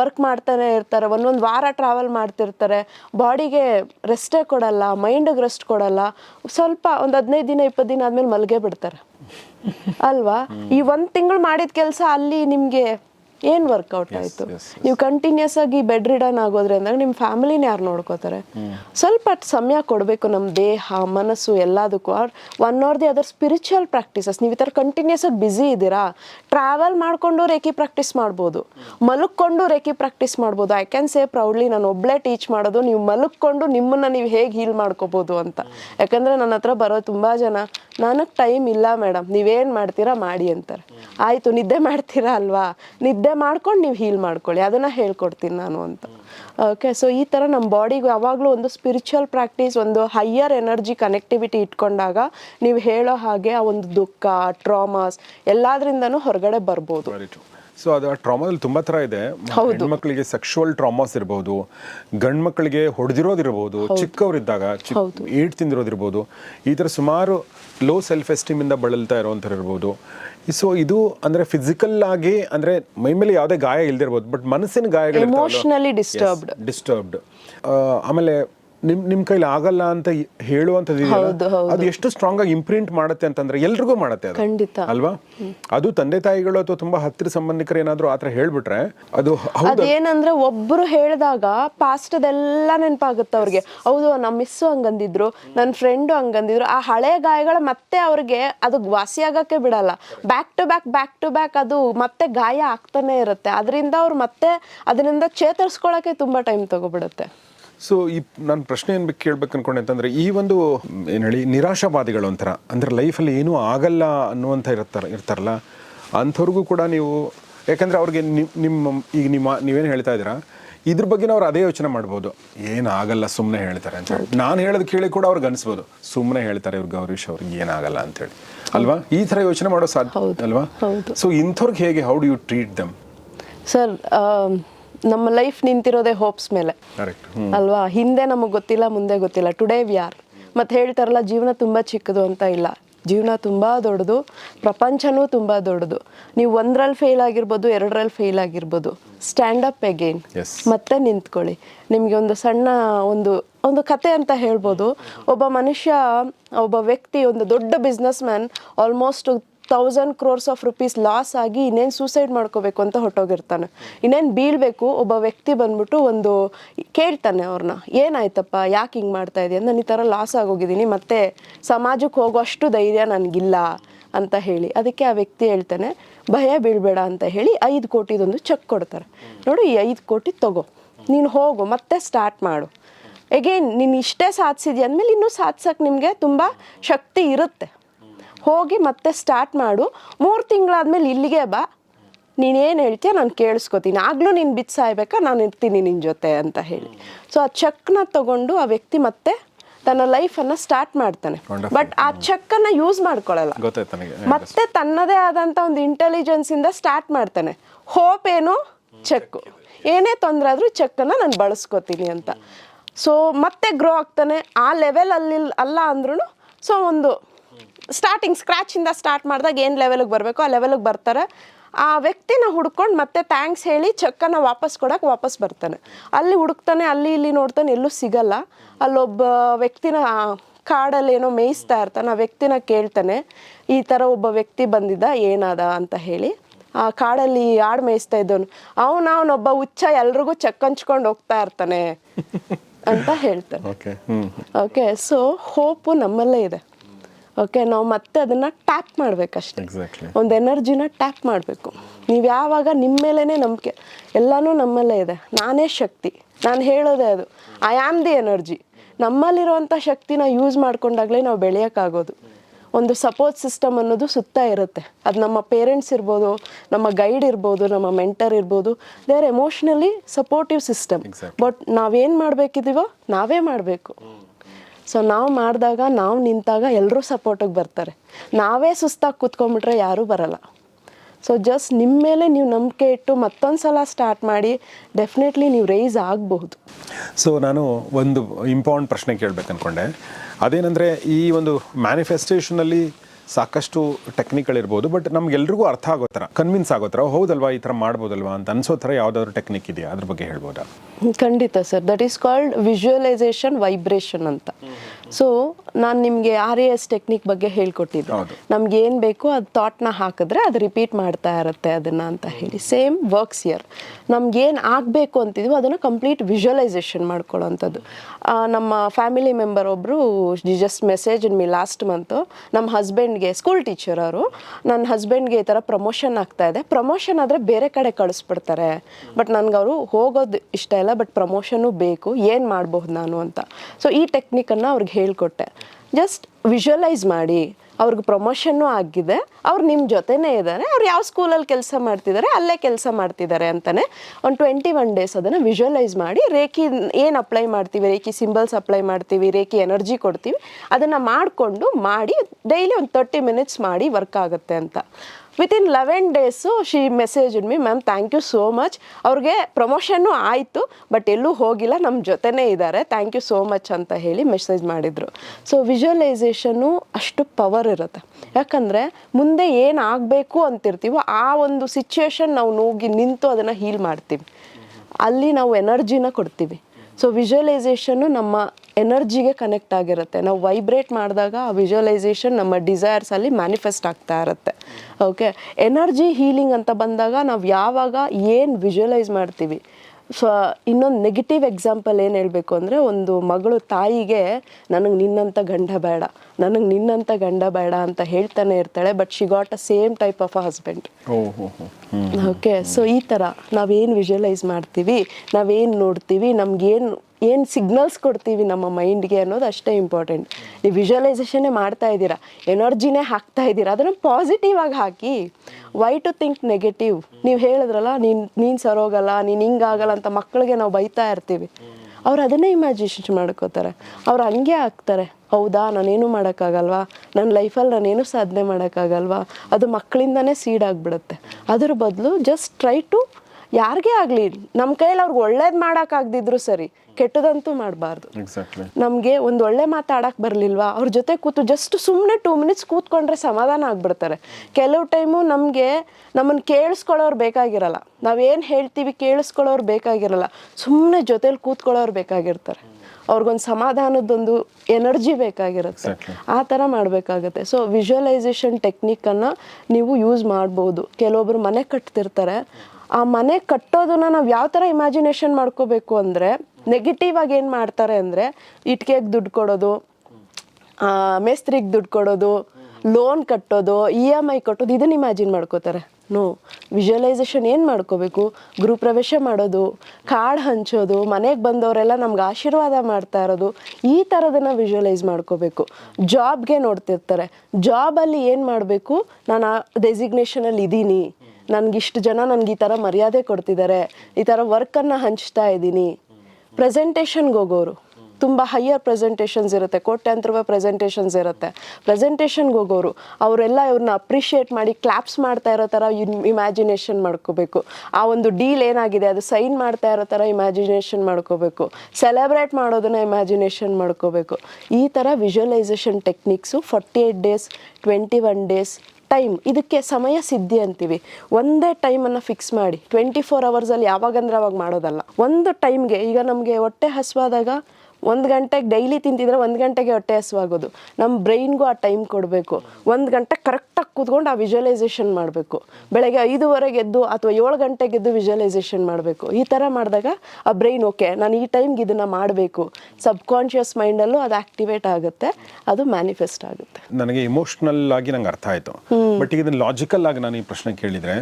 ವರ್ಕ್ ಮಾಡ್ತಾನೆ ಇರ್ತಾರೆ. ಒಂದೊಂದು ವಾರ ಟ್ರಾವೆಲ್ ಮಾಡ್ತಿರ್ತಾರೆ. ಬಾಡಿಗೆ ರೆಸ್ಟೇ ಕೊಡಲ್ಲ ಮೈಂಡಿಗೆ ರೆಸ್ಟ್ ಕೊಡಲ್ಲ. ಸ್ವಲ್ಪ ಒಂದು ಹದಿನೈದು ದಿನ ಇಪ್ಪತ್ತು ದಿನ ಆದ್ಮೇಲೆ ಮಲ್ಗೆ ಬಿಡ್ತಾರೆ. ಅಲ್ವಾ? ಈ ಒಂದು ತಿಂಗಳು ಮಾಡಿದ ಕೆಲಸ ಅಲ್ಲಿ ನಿಮಗೆ ಏನು ವರ್ಕೌಟ್ ಆಯಿತು? ನೀವು ಕಂಟಿನ್ಯೂಸ್ ಆಗಿ ಬೆಡ್ ರಿಡನ್ ಆಗೋದ್ರಿಂದ ನಿಮ್ಮ ಫ್ಯಾಮಿಲಿನ ಯಾರು ನೋಡ್ಕೋತಾರೆ? ಸ್ವಲ್ಪ ಸಮಯ ಕೊಡಬೇಕು ನಮ್ಮ ದೇಹ ಮನಸ್ಸು ಎಲ್ಲದಕ್ಕೂ. One or the other spiritual practices ನೀವು ಈ ಥರ ಕಂಟಿನ್ಯೂಸ್ ಆಗಿ ಬ್ಯುಸಿ ಇದ್ದೀರಾ? ಟ್ರಾವೆಲ್ ಮಾಡಿಕೊಂಡು ರೇಖಿ ಪ್ರಾಕ್ಟೀಸ್ ಮಾಡ್ಬೋದು. ಮಲಕ್ಕೊಂಡು ರೇಖಿ ಪ್ರಾಕ್ಟೀಸ್ ಮಾಡ್ಬೋದು. ಐ ಕ್ಯಾನ್ ಸೇ ಪ್ರೌಡ್ಲಿ ನಾನು ಒಬ್ಳೇ ಟೀಚ್ ಮಾಡೋದು. ನೀವು ಮಲಕ್ಕೊಂಡು ನಿಮ್ಮನ್ನ ನೀವು ಹೇಗೆ ಹೀಲ್ ಮಾಡ್ಕೋಬೋದು ಅಂತ. ಯಾಕಂದರೆ ನನ್ನ ಹತ್ರ ಬರೋ ತುಂಬ ಜನ ನನಗೆ ಟೈಮ್ ಇಲ್ಲ ಮೇಡಮ್ ನೀವೇನು ಮಾಡ್ತೀರಾ? ಮಾಡಿ ಅಂತಾರೆ. ಆಯಿತು ನಿದ್ದೆ ಮಾಡ್ತೀರಾ ಅಲ್ವಾ? ನಿದ್ದೆ ಮಾಡ್ಕೊಂಡು ನೀವು ಹೀಲ್ ಮಾಡ್ಕೊಳ್ಳಿ. ಅದನ್ನು ಹೇಳ್ಕೊಡ್ತೀನಿ ನಾನು ಅಂತ. ಓಕೆ ಸೊ ಈ ಥರ ನಮ್ಮ ಬಾಡಿಗೆ ಯಾವಾಗಲೂ ಒಂದು ಸ್ಪಿರಿಚುವಲ್ ಪ್ರಾಕ್ಟೀಸ್ ಒಂದು ಹೈಯರ್ ಎನರ್ಜಿ ಕನೆಕ್ಟಿವಿಟಿ ಇಟ್ಕೊಂಡಾಗ ನೀವು ಹೇಳೋ ಹಾಗೆ ಆ ಒಂದು ದುಃಖ ಟ್ರಾಮಾಸ್ ಎಲ್ಲದರಿಂದನೂ ಹೊರಗಡೆ ಬರ್ಬೋದು. ಸೊ ಅದು ಆ ಟ್ರಾಮಾದಲ್ಲಿ ತುಂಬ ಥರ ಇದೆ. ಮಕ್ಕಳಿಗೆ ಸೆಕ್ಷುವಲ್ ಟ್ರಾಮಾಸ್ ಇರ್ಬೋದು ಗಂಡು ಮಕ್ಕಳಿಗೆ ಹೊಡೆದಿರೋದಿರ್ಬೋದು ಚಿಕ್ಕವರಿದ್ದಾಗ ಚಿಕ್ಕ ಏಟ್ ತಿಂದಿರೋದಿರ್ಬೋದು ಈ ಥರ ಸುಮಾರು ಲೋ ಸೆಲ್ಫ್ ಎಸ್ಟೀಮಿಂದ ಬಳಲ್ತಾ ಇರೋವಂಥವ್ರು ಇರ್ಬೋದು. ಸೊ ಇದು ಅಂದ್ರೆ ಫಿಸಿಕಲ್ ಆಗಿ ಅಂದ್ರೆ ಮೈ ಮೇಲೆ ಯಾವುದೇ ಗಾಯ ಇಲ್ದಿರ್ಬೋದು ಬಟ್ ಮನಸ್ಸಿನ ಗಾಯಗಳು ಎಮೋಷನಲಿ ಡಿಸ್ಟರ್ಬ್ಡ್ ಡಿಸ್ಟರ್ಬ್ಡ್ ಆಮೇಲೆ ನಿಮ್ ನಿಮ್ ಕೈಲಿ ಆಗಲ್ಲ ಅಂತ ಹೇಳುವಂತದ್ದು. ಅದು ಎಷ್ಟು ಸ್ಟ್ರಾಂಗ್ ಆಗಿ ಇಂಪ್ರಿಂಟ್ ಮಾಡುತ್ತೆ ಅಂತಂದ್ರೆ ಎಲ್ರಿಗೂ ಮಾಡುತ್ತೆ ಖಂಡಿತ. ಅಲ್ವಾ? ಅದು ತಂದೆ ತಾಯಿಗಳು ಅಥವಾ ತುಂಬಾ ಹತ್ತಿರ ಸಂಬಂಧಿಕರು ಏನಾದ್ರು ಆತರ ಹೇಳ್ಬಿಟ್ರೆ ಅದು ಏನಂದ್ರೆ ಅದೇನಂದ್ರೆ ಒಬ್ರು ಹೇಳಿದಾಗ ಪಾಸ್ಟ್ ಅದೆಲ್ಲ ನೆನಪಾಗುತ್ತೆ ಅವ್ರಿಗೆ. ಹೌದು ನಮ್ಮ ಮಿಸ್ಸು ಹಂಗಂದಿದ್ರು ನನ್ನ ಫ್ರೆಂಡು ಹಂಗಂದಿದ್ರು ಆ ಹಳೆ ಗಾಯಗಳ ಮತ್ತೆ ಅವ್ರಿಗೆ ಅದು ವಾಸಿ ಆಗಕ್ಕೆ ಬಿಡಲ್ಲ. Back to back back to back ಅದು ಮತ್ತೆ ಗಾಯ ಆಗ್ತಾನೆ ಇರುತ್ತೆ. ಅದರಿಂದ ಅವ್ರು ಮತ್ತೆ ಅದರಿಂದ ಚೇತರಿಸ್ಕೊಳಕ್ಕೆ ತುಂಬಾ ಟೈಮ್ ತಗೊಬಿಡುತ್ತೆ. ಸೊ ಈ ನಾನು ಪ್ರಶ್ನೆ ಏನು ಬೇಕು ಕೇಳ್ಬೇಕು ಅನ್ಕೊಂಡೆ ಅಂತಂದ್ರೆ ಈ ಒಂದು ಏನು ಹೇಳಿ ನಿರಾಶಾವಾದಿಗಳು ಒಂಥರ ಅಂದ್ರೆ ಲೈಫಲ್ಲಿ ಏನೂ ಆಗಲ್ಲ ಅನ್ನುವಂಥ ಇರ್ತಾರ ಇರ್ತಾರಲ್ಲ ಅಂಥವ್ರಿಗೂ ಕೂಡ ನೀವು ಯಾಕಂದರೆ ಅವ್ರಿಗೆ ನಿಮ್- ನಿಮ್ಮ ಈಗ ನಿಮ್ಮ ನೀವೇನು ಹೇಳ್ತಾ ಇದ್ದೀರಾ ಇದ್ರ ಬಗ್ಗೆ ಅವ್ರು ಅದೇ ಯೋಚನೆ ಮಾಡ್ಬೋದು. ಏನು ಆಗಲ್ಲ ಸುಮ್ಮನೆ ಹೇಳ್ತಾರೆ ಅಂತ ಹೇಳಿ. ನಾನು ಹೇಳೋದು ಕೇಳಿ ಕೂಡ ಅವ್ರಿಗೆ ಅನಿಸ್ಬೋದು. ಸುಮ್ಮನೆ ಹೇಳ್ತಾರೆ ಇವ್ರು ಗೌರೀಶ್ ಅವ್ರಿಗೆ ಏನಾಗಲ್ಲ ಅಂತೇಳಿ ಅಲ್ವಾ? ಈ ಥರ ಯೋಚನೆ ಮಾಡೋ ಸಾಧ್ಯ ಅಲ್ವಾ. ಸೊ ಇಂಥವ್ರಿಗೆ ಹೇಗೆ how do you treat them sir ನಮ್ಮ ಲೈಫ್ ನಿಂತಿರೋದೇ ಹೋಪ್ಸ್ ಮೇಲೆ. ಅಲ್ವಾ? ಹಿಂದೆ ನಮಗೆ ಗೊತ್ತಿಲ್ಲ ಮುಂದೆ ಗೊತ್ತಿಲ್ಲ. ಟುಡೇ ವಿ ಆರ್ ಮತ್ತೆ ಹೇಳ್ತಾರಲ್ಲ ಜೀವನ ತುಂಬ ಚಿಕ್ಕದು ಅಂತ ಇಲ್ಲ. ಜೀವನ ತುಂಬ ದೊಡ್ಡದು ಪ್ರಪಂಚನೂ ತುಂಬ ದೊಡ್ಡದು. ನೀವು ಒಂದ್ರಲ್ಲಿ ಫೇಲ್ ಆಗಿರ್ಬೋದು ಎರಡರಲ್ಲಿ ಫೇಲ್ ಆಗಿರ್ಬೋದು. Stand up again Yes. ಮತ್ತೆ ನಿಂತ್ಕೊಳ್ಳಿ. ನಿಮಗೆ ಒಂದು ಸಣ್ಣ ಒಂದು ಒಂದು ಕತೆ ಅಂತ ಹೇಳ್ಬೋದು. ಒಬ್ಬ ಮನುಷ್ಯ ಒಬ್ಬ ವ್ಯಕ್ತಿ ಒಂದು ದೊಡ್ಡ business man almost thousand crores of rupees loss ಆಗಿ ಇನ್ನೇನು ಸೂಸೈಡ್ ಮಾಡ್ಕೋಬೇಕು ಅಂತ ಹೊಟ್ಟೋಗಿರ್ತಾನೆ ಇನ್ನೇನು ಬೀಳಬೇಕು ಒಬ್ಬ ವ್ಯಕ್ತಿ ಬಂದ್ಬಿಟ್ಟು ಒಂದು ಕೇಳ್ತಾನೆ ಅವ್ರನ್ನ ಏನಾಯ್ತಪ್ಪ, ಯಾಕೆ ಹಿಂಗೆ ಮಾಡ್ತಾ ಇದೆಯಾ? ನಾನು ಈ ಥರ ಲಾಸ್ ಆಗೋಗಿದ್ದೀನಿ, ಮತ್ತೆ ಸಮಾಜಕ್ಕೆ ಹೋಗೋಷ್ಟು ಧೈರ್ಯ ನನಗಿಲ್ಲ, ಅಂತ ಹೇಳಿ. ಅದಕ್ಕೆ ಆ ವ್ಯಕ್ತಿ ಹೇಳ್ತಾನೆ, ಭಯ ಬೀಳ್ಬೇಡ ಅಂತ ಹೇಳಿ ಐದು ಕೋಟಿದೊಂದು ಚೆಕ್ ಕೊಡ್ತಾರೆ. ನೋಡು, ಈ ಐದು ಕೋಟಿ ತಗೋ, ನೀನು ಹೋಗು, ಮತ್ತೆ ಸ್ಟಾರ್ಟ್ ಮಾಡು. ಎಗೇನ್ ನೀನು ಇಷ್ಟೇ ಸಾಧಿಸಿದ್ಯಾ ಅಂದಮೇಲೆ ಇನ್ನೂ ಸಾಧ್ಸಕ್ಕೆ ನಿಮಗೆ ತುಂಬ ಶಕ್ತಿ ಇರುತ್ತೆ. ಹೋಗಿ ಮತ್ತೆ ಸ್ಟಾರ್ಟ್ ಮಾಡು. ಮೂರು ತಿಂಗಳಾದ್ಮೇಲೆ ಇಲ್ಲಿಗೆ ಬಾ. ನೀನೇನು ಹೇಳ್ತೀಯ ನಾನು ಕೇಳಿಸ್ಕೊತೀನಿ. ಆಗಲೂ ನೀನು ಬಿದ್ದು ಸಾಯ್ಬೇಕಾ? ನಾನು ಇರ್ತೀನಿ ನಿನ್ನ ಜೊತೆ ಅಂತ ಹೇಳಿ. ಸೊ ಆ ಚೆಕ್ನ ತಗೊಂಡು ಆ ವ್ಯಕ್ತಿ ಮತ್ತೆ ತನ್ನ ಲೈಫನ್ನು ಸ್ಟಾರ್ಟ್ ಮಾಡ್ತಾನೆ. ಬಟ್ ಆ ಚೆಕ್ಕನ್ನು ಯೂಸ್ ಮಾಡ್ಕೊಳ್ಳಲ್ಲ ಮತ್ತೆ ತನ್ನದೇ ಆದಂಥ ಒಂದು ಇಂಟೆಲಿಜೆನ್ಸ್ ಇಂದ ಸ್ಟಾರ್ಟ್ ಮಾಡ್ತಾನೆ. ಹೋಪ್ ಏನು? ಚೆಕ್ಕು ಏನೇ ತೊಂದರೆ ಆದರೂ ಚೆಕ್ಕನ್ನು ನಾನು ಬಳಸ್ಕೋತೀನಿ ಅಂತ. ಸೊ ಮತ್ತೆ ಗ್ರೋ ಆಗ್ತಾನೆ. ಆ ಲೆವೆಲ್ ಅಲ್ಲಿ ಅಲ್ಲ ಅಂದ್ರೂ ಸೊ ಒಂದು ಸ್ಟಾರ್ಟಿಂಗ್ ಸ್ಕ್ರ್ಯಾಚಿಂದ ಸ್ಟಾರ್ಟ್ ಮಾಡಿದಾಗ ಏನು ಲೆವೆಲ್ಗೆ ಬರಬೇಕು ಆ ಲೆವೆಲ್ಗೆ ಬರ್ತಾರೆ. ಆ ವ್ಯಕ್ತಿನ ಹುಡ್ಕೊಂಡು ಮತ್ತೆ ಥ್ಯಾಂಕ್ಸ್ ಹೇಳಿ ಚೆಕ್ಕನ್ನು ವಾಪಸ್ ಕೊಡಕ್ಕೆ ವಾಪಸ್ ಬರ್ತಾನೆ. ಅಲ್ಲಿ ಹುಡುಕ್ತಾನೆ ಅಲ್ಲಿ ಇಲ್ಲಿ ನೋಡ್ತಾನೆ ಎಲ್ಲೂ ಸಿಗಲ್ಲ. ಅಲ್ಲೊಬ್ಬ ವ್ಯಕ್ತಿನ ಕಾಡಲ್ಲಿ ಏನೋ ಮೇಯಿಸ್ತಾ ಇರ್ತಾನೆ ಆ ವ್ಯಕ್ತಿನ ಕೇಳ್ತಾನೆ ಈ ಥರ ಒಬ್ಬ ವ್ಯಕ್ತಿ ಬಂದಿದ್ದ ಏನಾದ ಅಂತ ಹೇಳಿ. ಆ ಕಾಡಲ್ಲಿ ಆಡು ಮೇಯಿಸ್ತಾ ಇದ್ದವನು ಅವನು ಅವನೊಬ್ಬ ಹುಚ್ಚ ಎಲ್ರಿಗೂ ಚೆಕ್ ಹಂಚ್ಕೊಂಡು ಹೋಗ್ತಾ ಇರ್ತಾನೆ ಅಂತ ಹೇಳ್ತಾನೆ. ಓಕೆ ಸೊ ಹೋಪು ನಮ್ಮಲ್ಲೇ ಇದೆ. ಓಕೆ ನಾವು ಮತ್ತೆ ಅದನ್ನ ಟ್ಯಾಪ್ ಮಾಡ್ಬೇಕಷ್ಟೆ. ಒಂದು ಎನರ್ಜಿನ ಟ್ಯಾಪ್ ಮಾಡಬೇಕು. ನೀವು ಯಾವಾಗ ನಿಮ್ಮ ಮೇಲೇ ನಂಬಿಕೆ ಎಲ್ಲನೂ ನಮ್ಮಲ್ಲೇ ಇದೆ. ನಾನೇ ಶಕ್ತಿ. ನಾನು ಹೇಳೋದೇ ಅದು. ಐ ಆಮ್ ದಿ ಎನರ್ಜಿ ನಮ್ಮಲ್ಲಿರುವಂಥ ಶಕ್ತಿನ ಯೂಸ್ ಮಾಡ್ಕೊಂಡಾಗಲೇ ನಾವು ಬೆಳೆಯೋಕ್ಕಾಗೋದು. ಒಂದು ಸಪೋರ್ಟ್ ಸಿಸ್ಟಮ್ ಅನ್ನೋದು ಸುತ್ತ ಇರುತ್ತೆ. ಅದು ನಮ್ಮ ಪೇರೆಂಟ್ಸ್ ಇರ್ಬೋದು ನಮ್ಮ ಗೈಡ್ ಇರ್ಬೋದು ನಮ್ಮ ಮೆಂಟರ್ ಇರ್ಬೋದು. They are emotionally supportive system. But ನಾವೇನು ಮಾಡಬೇಕಿದೀವೋ ನಾವೇ ಮಾಡಬೇಕು. ಸೊ ನಾವು ಮಾಡಿದಾಗ, ನಾವು ನಿಂತಾಗ ಎಲ್ಲರೂ ಸಪೋರ್ಟಿಗೆ ಬರ್ತಾರೆ. ನಾವೇ ಸುಸ್ತಾಗಿ ಕೂತ್ಕೊಂಡ್ಬಿಟ್ರೆ ಯಾರೂ ಬರಲ್ಲ. ಸೊ ಜಸ್ಟ್ ನಿಮ್ಮ ಮೇಲೆ ನೀವು ನಂಬಿಕೆ ಇಟ್ಟು ಮತ್ತೊಂದು ಸಲ ಸ್ಟಾರ್ಟ್ ಮಾಡಿ ಡೆಫಿನೆಟ್ಲಿ ನೀವು ರೈಸ್ ಆಗಬಹುದು. ಸೊ ನಾನು ಒಂದು ಇಂಪಾರ್ಟೆಂಟ್ ಪ್ರಶ್ನೆ ಕೇಳಬೇಕು ಅಂದ್ಕೊಂಡೆ ಅದೇನೆಂದರೆ, ಈ ಒಂದು ಮ್ಯಾನಿಫೆಸ್ಟೇಷನಲ್ಲಿ ಸಾಕಷ್ಟು ಟೆಕ್ನಿಕ್ಗಳಿರ್ಬೋದು ಬಟ್ ನಮ್ಗೆಲ್ರಿಗೂ ಅರ್ಥ ಆಗೋ ಥರ ಕನ್ವಿನ್ಸ್ ಆಗೋ ಥರ ಹೌದಲ್ವಾ ಈ ಥರ ಮಾಡ್ಬೋದಲ್ವಾ ಅಂತ ಅನ್ಸೋ ಥರ ಯಾವುದಾದ್ರು ಟೆಕ್ನಿಕ್ ಇದೆಯಾ? ಅದ್ರ ಬಗ್ಗೆ ಹೇಳ್ಬೋದಾ? ಖಂಡಿತ sir that is called visualisation vibration ಅಂತ. ಸೊ ನಾನು ನಿಮಗೆ ಆರ್ ಎಸ್ ಟೆಕ್ನಿಕ್ ಬಗ್ಗೆ ಹೇಳ್ಕೊಟ್ಟಿದ್ದೆ. ನಮ್ಗೆ ಏನು ಬೇಕೋ ಅದು ಥಾಟ್ನ ಹಾಕಿದ್ರೆ ಅದು ರಿಪೀಟ್ ಮಾಡ್ತಾ ಇರುತ್ತೆ ಅದನ್ನು ಅಂತ ಹೇಳಿ. ಸೇಮ್ ವರ್ಕ್ಸ್ ಇಯರ್ ನಮ್ಗೇನು ಏನು ಆಗಬೇಕು ಅಂತಿದ್ವಿ ಅದನ್ನು ಕಂಪ್ಲೀಟ್ ವಿಜುವಲೈಸೇಷನ್ ಮಾಡ್ಕೊಳ್ಳೋವಂಥದ್ದು ನಮ್ಮ ಫ್ಯಾಮಿಲಿ ಮೆಂಬರ್ ಒಬ್ಬರು just message in me last month ನಮ್ಮ ಹಸ್ಬೆಂಡ್ಗೆ ಸ್ಕೂಲ್ ಟೀಚರ್ ಅವರು ನನ್ನ ಹಸ್ಬೆಂಡ್ಗೆ ಈ ಥರ ಪ್ರಮೋಷನ್ ಆಗ್ತಾ ಇದೆ. ಪ್ರಮೋಷನ್ ಆದರೆ ಬೇರೆ ಕಡೆ ಕಳಿಸ್ಬಿಡ್ತಾರೆ. ಬಟ್ ನನಗೆ ಅವರು ಹೋಗೋದು ಇಷ್ಟ ಇಲ್ಲ ಬಟ್ ಪ್ರಮೋಷನು ಬೇಕು. ಏನು ಮಾಡಬಹುದು ನಾನು ಅಂತ. ಸೊ ಈ ಟೆಕ್ನಿಕನ್ನು ಅವ್ರಿಗೆ ಹೇಳಿಕೊಟ್ಟೆ. ಜಸ್ಟ್ ವಿಜುವಲೈಸ್ ಮಾಡಿ. ಅವ್ರಿಗೆ ಪ್ರಮೋಷನ್ನು ಆಗಿದೆ. ಅವ್ರು ನಿಮ್ಮ ಜೊತೆನೇ ಇದ್ದಾರೆ ಅವ್ರು ಯಾವ ಸ್ಕೂಲಲ್ಲಿ ಕೆಲಸ ಮಾಡ್ತಿದ್ದಾರೆ ಅಲ್ಲೇ ಕೆಲಸ ಮಾಡ್ತಿದ್ದಾರೆ ಅಂತಲೇ ಒಂದು ಟ್ವೆಂಟಿ ಒನ್ ಡೇಸ್ ಅದನ್ನು ವಿಜುವಲೈಸ್ ಮಾಡಿ ರೇಖಿ ಏನು ಅಪ್ಲೈ ಮಾಡ್ತೀವಿ, ರೇಖಿ ಸಿಂಬಲ್ಸ್ ಅಪ್ಲೈ ಮಾಡ್ತೀವಿ, ರೇಖಿ ಎನರ್ಜಿ ಕೊಡ್ತೀವಿ, ಅದನ್ನು ಮಾಡಿಕೊಂಡು ಮಾಡಿ ಡೈಲಿ ಒಂದು ತರ್ಟಿ ಮಿನಿಟ್ಸ್ ಮಾಡಿ ವರ್ಕ್ ಆಗುತ್ತೆ ಅಂತ. Within eleven days she message me ma'am thank you so much ಅವ್ರಿಗೆ ಪ್ರಮೋಷನ್ನು ಆಯಿತು ಬಟ್ ಎಲ್ಲೂ ಹೋಗಿಲ್ಲ ನಮ್ಮ ಜೊತೆನೇ ಇದ್ದಾರೆ ಥ್ಯಾಂಕ್ ಯು ಸೋ ಮಚ್ ಅಂತ ಹೇಳಿ ಮೆಸೇಜ್ ಮಾಡಿದರು. ಸೊ ವಿಜುವಲೈಸೇಷನ್ನು ಅಷ್ಟು ಪವರ್ ಇರುತ್ತೆ. ಯಾಕಂದರೆ ಮುಂದೆ ಏನು ಆಗಬೇಕು ಅಂತಿರ್ತೀವೋ, ಆ ಒಂದು ಸಿಚುವೇಶನ್ ನಾವು ನೋಗಿ ನಿಂತು ಅದನ್ನು ಹೀಲ್ ಮಾಡ್ತೀವಿ. ಅಲ್ಲಿ ನಾವು ಎನರ್ಜಿನ ಕೊಡ್ತೀವಿ. ಸೊ ವಿಜುವಲೈಸೇಷನ್ನು ನಮ್ಮ ಎನರ್ಜಿಗೆ ಕನೆಕ್ಟ್ ಆಗಿರುತ್ತೆ. ನಾವು ವೈಬ್ರೇಟ್ ಮಾಡಿದಾಗ ಆ ವಿಜುವಲೈಸೇಷನ್ ನಮ್ಮ ಡಿಸೈರ್ಸಲ್ಲಿ ಮ್ಯಾನಿಫೆಸ್ಟ್ ಆಗ್ತಾ ಇರುತ್ತೆ. ಓಕೆ ಎನರ್ಜಿ ಹೀಲಿಂಗ್ ಅಂತ ಬಂದಾಗ ನಾವು ಯಾವಾಗ ಏನು ವಿಜುವಲೈಸ್ ಮಾಡ್ತೀವಿ? ಸೊ ಇನ್ನೊಂದು ನೆಗೆಟಿವ್ ಎಕ್ಸಾಂಪಲ್ ಏನು ಹೇಳಬೇಕು ಅಂದರೆ ಒಂದು ಮಗಳು ತಾಯಿಗೆ ನನಗೆ ನಿನ್ನಂಥ ಗಂಡ ಬೇಡ. ನನಗೆ ನಿನ್ನಂಥ ಗಂಡ ಬೇಡ ಅಂತ ಹೇಳ್ತಾನೆ ಇರ್ತಾಳೆ but she got a same type of a husband okay so ಈ ಥರ ನಾವೇನು ವಿಜುವಲೈಸ್ ಮಾಡ್ತೀವಿ? ನಾವೇನು ನೋಡ್ತೀವಿ? ನಮ್ಗೇನು ಏನು ಸಿಗ್ನಲ್ಸ್ ಕೊಡ್ತೀವಿ ನಮ್ಮ ಮೈಂಡ್ಗೆ ಅನ್ನೋದು ಅಷ್ಟೇ ಇಂಪಾರ್ಟೆಂಟ್ ನೀವು ವಿಜುವಲೈಸೇಷನ್ನೇ ಮಾಡ್ತಾ ಇದ್ದೀರಾ ಎನರ್ಜಿನೇ ಹಾಕ್ತಾ ಇದ್ದೀರಾ, ಅದನ್ನು ಪಾಸಿಟಿವ್ ಆಗಿ ಹಾಕಿ. ವೈ ಟು ಥಿಂಕ್ ನೆಗೆಟಿವ್ ನೀವು ಹೇಳಿದ್ರಲ್ಲ, ನೀನು ನೀನು ಸರೋಗಲ್ಲ, ನೀನು ಹಿಂಗಾಗಲ್ಲ ಅಂತ ಮಕ್ಕಳಿಗೆ ನಾವು ಬೈತಾ ಇರ್ತೀವಿ. ಅವ್ರು ಅದನ್ನೇ ಇಮ್ಯಾಜಿನೇಷನ್ ಮಾಡ್ಕೋತಾರೆ. ಅವ್ರು ಹಂಗೆ ಆಗ್ತಾರೆ. ಹೌದಾ, ನಾನೇನು ಮಾಡೋಕ್ಕಾಗಲ್ವಾ? ನನ್ನ ಲೈಫಲ್ಲಿ ನಾನೇನು ಸಾಧನೆ ಮಾಡೋಕ್ಕಾಗಲ್ವಾ? ಅದು ಮಕ್ಕಳಿಂದನೇ ಸೀಡ್ ಆಗಿಬಿಡುತ್ತೆ. ಅದ್ರ ಬದಲು ಜಸ್ಟ್ ಟ್ರೈ ಟು ಯಾರಿಗೇ ಆಗಲಿ ನಮ್ಮ ಕೈಯಲ್ಲಿ ಅವ್ರಿಗೆ ಒಳ್ಳೇದು ಮಾಡೋಕ್ಕಾಗದಿದ್ರು ಸರಿ ಕೆಟ್ಟದಂತೂ ಮಾಡಬಾರ್ದು. ನಮಗೆ ಒಂದು ಒಳ್ಳೆ ಮಾತಾಡಕ್ಕೆ ಬರಲಿಲ್ವಾ? ಅವ್ರ ಜೊತೆ ಕೂತು ಜಸ್ಟ್ ಸುಮ್ಮನೆ ಟೂ ಮಿನಿಟ್ಸ್ ಕೂತ್ಕೊಂಡ್ರೆ ಸಮಾಧಾನ ಆಗ್ಬಿಡ್ತಾರೆ. ಕೆಲವು ಟೈಮು ನಮಗೆ ನಮ್ಮನ್ನು ಕೇಳಿಸ್ಕೊಳ್ಳೋರು ಬೇಕಾಗಿರಲ್ಲ. ನಾವೇನು ಹೇಳ್ತೀವಿ ಕೇಳಿಸ್ಕೊಳ್ಳೋರು ಬೇಕಾಗಿರಲ್ಲ. ಸುಮ್ಮನೆ ಜೊತೇಲಿ ಕೂತ್ಕೊಳ್ಳೋರು ಬೇಕಾಗಿರ್ತಾರೆ. ಅವ್ರಿಗೊಂದು ಸಮಾಧಾನದೊಂದು ಎನರ್ಜಿ ಬೇಕಾಗಿರುತ್ತೆ. ಆ ಥರ ಮಾಡಬೇಕಾಗತ್ತೆ. ಸೊ ವಿಜುವಲೈಸೇಷನ್ ಟೆಕ್ನಿಕನ್ನು ನೀವು ಯೂಸ್ ಮಾಡ್ಬೋದು. ಕೆಲವೊಬ್ರು ಮನೆ ಕಟ್ತಿರ್ತಾರೆ. ಆ ಮನೆ ಕಟ್ಟೋದನ್ನ ನಾವು ಯಾವ ಥರ ಇಮ್ಯಾಜಿನೇಷನ್ ಮಾಡ್ಕೋಬೇಕು ಅಂದರೆ ನೆಗೆಟಿವ್ ಆಗಿ ಏನು ಮಾಡ್ತಾರೆ ಅಂದರೆ ಇಟ್ಕೆಗೆ ದುಡ್ಡು ಕೊಡೋದು ಮೇಸ್ತ್ರಿಗೆ ದುಡ್ಡು ಕೊಡೋದು ಲೋನ್ ಕಟ್ಟೋದು ಇ ಎಂ ಐ ಕಟ್ಟೋದು, ಇದನ್ನ ಇಮ್ಯಾಜಿನ್ ಮಾಡ್ಕೋತಾರೆ. ನೋ ವಿಜುವಲೈಸೇಷನ್ ಏನು ಮಾಡ್ಕೋಬೇಕು? ಗೃಹಪ್ರವೇಶ ಮಾಡೋದು ಕಾರ್ಡ್ ಹಂಚೋದು, ಮನೆಗೆ ಬಂದವರೆಲ್ಲ ನಮ್ಗೆ ಆಶೀರ್ವಾದ ಮಾಡ್ತಾ ಇರೋದು, ಈ ಥರದನ್ನು ವಿಜುವಲೈಸ್ ಮಾಡ್ಕೋಬೇಕು. ಜಾಬ್ಗೆ ನೋಡ್ತಿರ್ತಾರೆ. ಜಾಬಲ್ಲಿ ಏನು ಮಾಡಬೇಕು? ನಾನು ಆ ಡೆಸಿಗ್ನೇಷನಲ್ಲಿ ಇದ್ದೀನಿ ನನಗಿಷ್ಟು ಜನ ನನಗೆ ಈ ಥರ ಮರ್ಯಾದೆ ಕೊಡ್ತಿದ್ದಾರೆ ಈ ಥರ ವರ್ಕನ್ನು ಹಂಚ್ತಾ ಇದ್ದೀನಿ ಪ್ರೆಸೆಂಟೇಷನ್ಗೆ ಹೋಗೋರು. ತುಂಬ ಹೈಯರ್ ಪ್ರೆಸೆಂಟೇಷನ್ಸ್ ಇರುತ್ತೆ, ಕೋಟ್ಯಾಂತರ ಪ್ರೆಸೆಂಟೇಷನ್ಸ್ ಇರುತ್ತೆ. ಪ್ರೆಸೆಂಟೇಷನ್ಗೆ ಹೋಗೋರು, ಅವರೆಲ್ಲ ಇವ್ರನ್ನ ಅಪ್ರಿಷಿಯೇಟ್ ಮಾಡಿ ಕ್ಲಾಪ್ಸ್ ಮಾಡ್ತಾ ಇರೋ ಥರ ಇಮ್ಯಾಜಿನೇಷನ್ ಮಾಡ್ಕೋಬೇಕು. ಆ ಒಂದು ಡೀಲ್ ಏನಾಗಿದೆ, ಅದು ಸೈನ್ ಮಾಡ್ತಾ ಇರೋ ಥರ ಇಮ್ಯಾಜಿನೇಷನ್ ಮಾಡ್ಕೋಬೇಕು. ಸೆಲೆಬ್ರೇಟ್ ಮಾಡೋದನ್ನ ಇಮ್ಯಾಜಿನೇಷನ್ ಮಾಡ್ಕೋಬೇಕು. ಈ ಥರ visualisation techniques forty eight days twenty one days time, ಇದಕ್ಕೆ ಸಮಯ ಸಿದ್ಧಿ ಅಂತೀವಿ. ಒಂದೇ ಟೈಮನ್ನು ಫಿಕ್ಸ್ ಮಾಡಿ ಟ್ವೆಂಟಿ ಫೋರ್ ಅವರ್ಸಲ್ಲಿ ಯಾವಾಗಂದ್ರೆ ಅವಾಗ ಮಾಡೋದಲ್ಲ. ಒಂದು ಟೈಮ್ಗೆ ಈಗ ನಮಗೆ ಹೊಟ್ಟೆ ಹಸುವಾದಾಗ ಒಂದು ಗಂಟೆಗೆ ಡೈಲಿ ತಿಂತಿದ್ರೆ ಒಂದು ಗಂಟೆಗೆ ಹೊಟ್ಟೆ ಹಸುವಾಗೋದು. ನಮ್ಮ ಬ್ರೈನ್ಗೂ ಆ ಟೈಮ್ ಕೊಡಬೇಕು. ಒಂದು ಗಂಟೆ ಕರೆಕ್ಟಾಗಿ ಕೂತ್ಕೊಂಡು ಆ ವಿಜುವಲೈಸೇಷನ್ ಮಾಡಬೇಕು. ಬೆಳಗ್ಗೆ ಐದುವರೆಗೆ ಎದ್ದು ಅಥವಾ ಏಳು ಗಂಟೆಗೆ ಎದ್ದು ವಿಜುವಲೈಸೇಷನ್ ಮಾಡಬೇಕು. ಈ ಥರ ಮಾಡಿದಾಗ ಆ ಬ್ರೈನ್ ಓಕೆ ನಾನು ಈ ಟೈಮ್ಗೆ ಇದನ್ನು ಮಾಡಬೇಕು. ಸಬ್ಕಾನ್ಷಿಯಸ್ ಮೈಂಡಲ್ಲೂ ಅದು ಆಕ್ಟಿವೇಟ್ ಆಗುತ್ತೆ. ಅದು ಮ್ಯಾನಿಫೆಸ್ಟ್ ಆಗುತ್ತೆ. ನನಗೆ ಇಮೋಷ್ನಲ್ ಆಗಿ ನಂಗೆ ಅರ್ಥ ಆಯಿತು. ಬಟ್ ಈಗ ಇದನ್ನ ಲಾಜಿಕಲ್ ಆಗಿ ನಾನು ಈ ಪ್ರಶ್ನೆ ಕೇಳಿದರೆ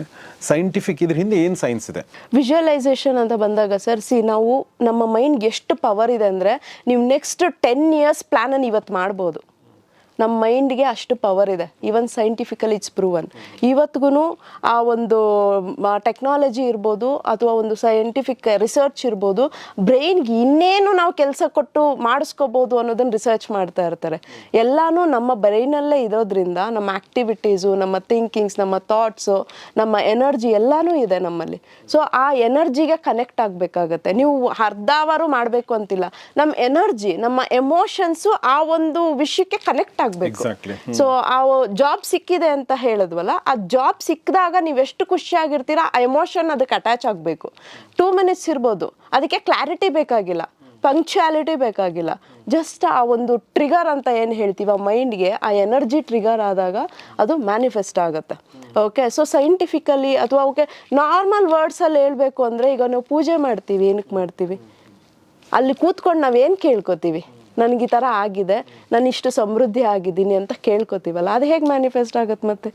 ಸೈಂಟಿಫಿಕ್ ಇದ್ರ ಹಿಂದೆ ಏನು ಸೈನ್ಸ್ ಇದೆ? ವಿಜುವಲೈಸೇಷನ್ ಅಂತ ಬಂದಾಗ ಸರ್ ಸಿ ನಾವು ನಮ್ಮ ಮೈಂಡ್ಗೆ ಎಷ್ಟು ಪವರ್ ಇದೆ ಅಂದರೆ ನೀವು ನೆಕ್ಸ್ಟ್ ಟೆನ್ ಇಯರ್ಸ್ ಪ್ಲ್ಯಾನನ್ನು ಇವತ್ತು ಮಾಡ್ಬೋದು. ನಮ್ಮ ಮೈಂಡ್ಗೆ ಅಷ್ಟು ಪವರ್ ಇದೆ. ಈವನ್ ಸೈಂಟಿಫಿಕಲಿ ಇಟ್ಸ್ ಪ್ರೂವನ್ ಇವತ್ತಿಗೂ ಆ ಒಂದು ಟೆಕ್ನಾಲಜಿ ಇರ್ಬೋದು ಅಥವಾ ಒಂದು ಸೈಂಟಿಫಿಕ್ ರಿಸರ್ಚ್ ಇರ್ಬೋದು ಬ್ರೈನ್ಗೆ ಇನ್ನೇನು ನಾವು ಕೆಲಸ ಕೊಟ್ಟು ಮಾಡಿಸ್ಕೋಬೋದು ಅನ್ನೋದನ್ನ ರಿಸರ್ಚ್ ಮಾಡ್ತಾ ಇರ್ತಾರೆ. ಎಲ್ಲಾನು ನಮ್ಮ ಬ್ರೈನಲ್ಲೇ ಇರೋದ್ರಿಂದ ನಮ್ಮ ಆಕ್ಟಿವಿಟೀಸು ನಮ್ಮ ಥಿಂಕಿಂಗ್ಸ್ ನಮ್ಮ ಥಾಟ್ಸು ನಮ್ಮ ಎನರ್ಜಿ ಎಲ್ಲಾನು ಇದೆ ನಮ್ಮಲ್ಲಿ. ಸೊ ಆ ಎನರ್ಜಿಗೆ ಕನೆಕ್ಟ್ ಆಗಬೇಕಾಗತ್ತೆ. ನೀವು ಅರ್ಧವಾರು ಮಾಡಬೇಕು ಅಂತಿಲ್ಲ. ನಮ್ಮ ಎನರ್ಜಿ ನಮ್ಮ ಎಮೋಷನ್ಸು ಆ ಒಂದು ವಿಷಯಕ್ಕೆ ಕನೆಕ್ಟ್ ಆಗಬೇಕು. ಸೊ ಆ ಜಾಬ್ ಸಿಕ್ಕಿದೆ ಅಂತ ಹೇಳಿದ್ವಲ್ಲ ಆ ಜಾಬ್ ಸಿಕ್ಕಿದಾಗ ನೀವೆಷ್ಟು ಖುಷಿಯಾಗಿರ್ತೀರಾ ಆ ಎಮೋಷನ್ ಅದಕ್ಕೆ ಅಟ್ಯಾಚ್ ಆಗಬೇಕು. ಟೂ ಮಿನಿಟ್ಸ್ ಇರ್ಬೋದು. ಅದಕ್ಕೆ ಕ್ಲಾರಿಟಿ ಬೇಕಾಗಿಲ್ಲ. ಪಂಕ್ಚುಯಾಲಿಟಿ ಬೇಕಾಗಿಲ್ಲ. ಜಸ್ಟ್ ಆ ಒಂದು ಟ್ರಿಗರ್ ಅಂತ ಏನು ಹೇಳ್ತೀವಿ ಆ ಮೈಂಡ್ಗೆ ಆ ಎನರ್ಜಿ ಟ್ರಿಗರ್ ಆದಾಗ ಅದು ಮ್ಯಾನಿಫೆಸ್ಟ್ ಆಗುತ್ತೆ. ಓಕೆ ಸೊ ಸೈಂಟಿಫಿಕಲಿ ಅಥವಾ ಓಕೆ ನಾರ್ಮಲ್ ವರ್ಡ್ಸಲ್ಲಿ ಹೇಳಬೇಕು ಅಂದರೆ ಈಗ ನಾವು ಪೂಜೆ ಮಾಡ್ತೀವಿ ಏನಕ್ಕೆ ಮಾಡ್ತೀವಿ? ಅಲ್ಲಿ ಕೂತ್ಕೊಂಡು ನಾವೇನು ಕೇಳ್ಕೊತೀವಿ? ನನಗೆ ಈ ಥರ ಆಗಿದೆ ನಾನು ಇಷ್ಟು ಸಮೃದ್ಧಿ ಆಗಿದ್ದೀನಿ ಅಂತ ಕೇಳ್ಕೊತೀವಲ್ಲ ಅದು ಹೇಗೆ ಮ್ಯಾನಿಫೆಸ್ಟ್ ಆಗುತ್ತೆ ಮತ್ತೆ?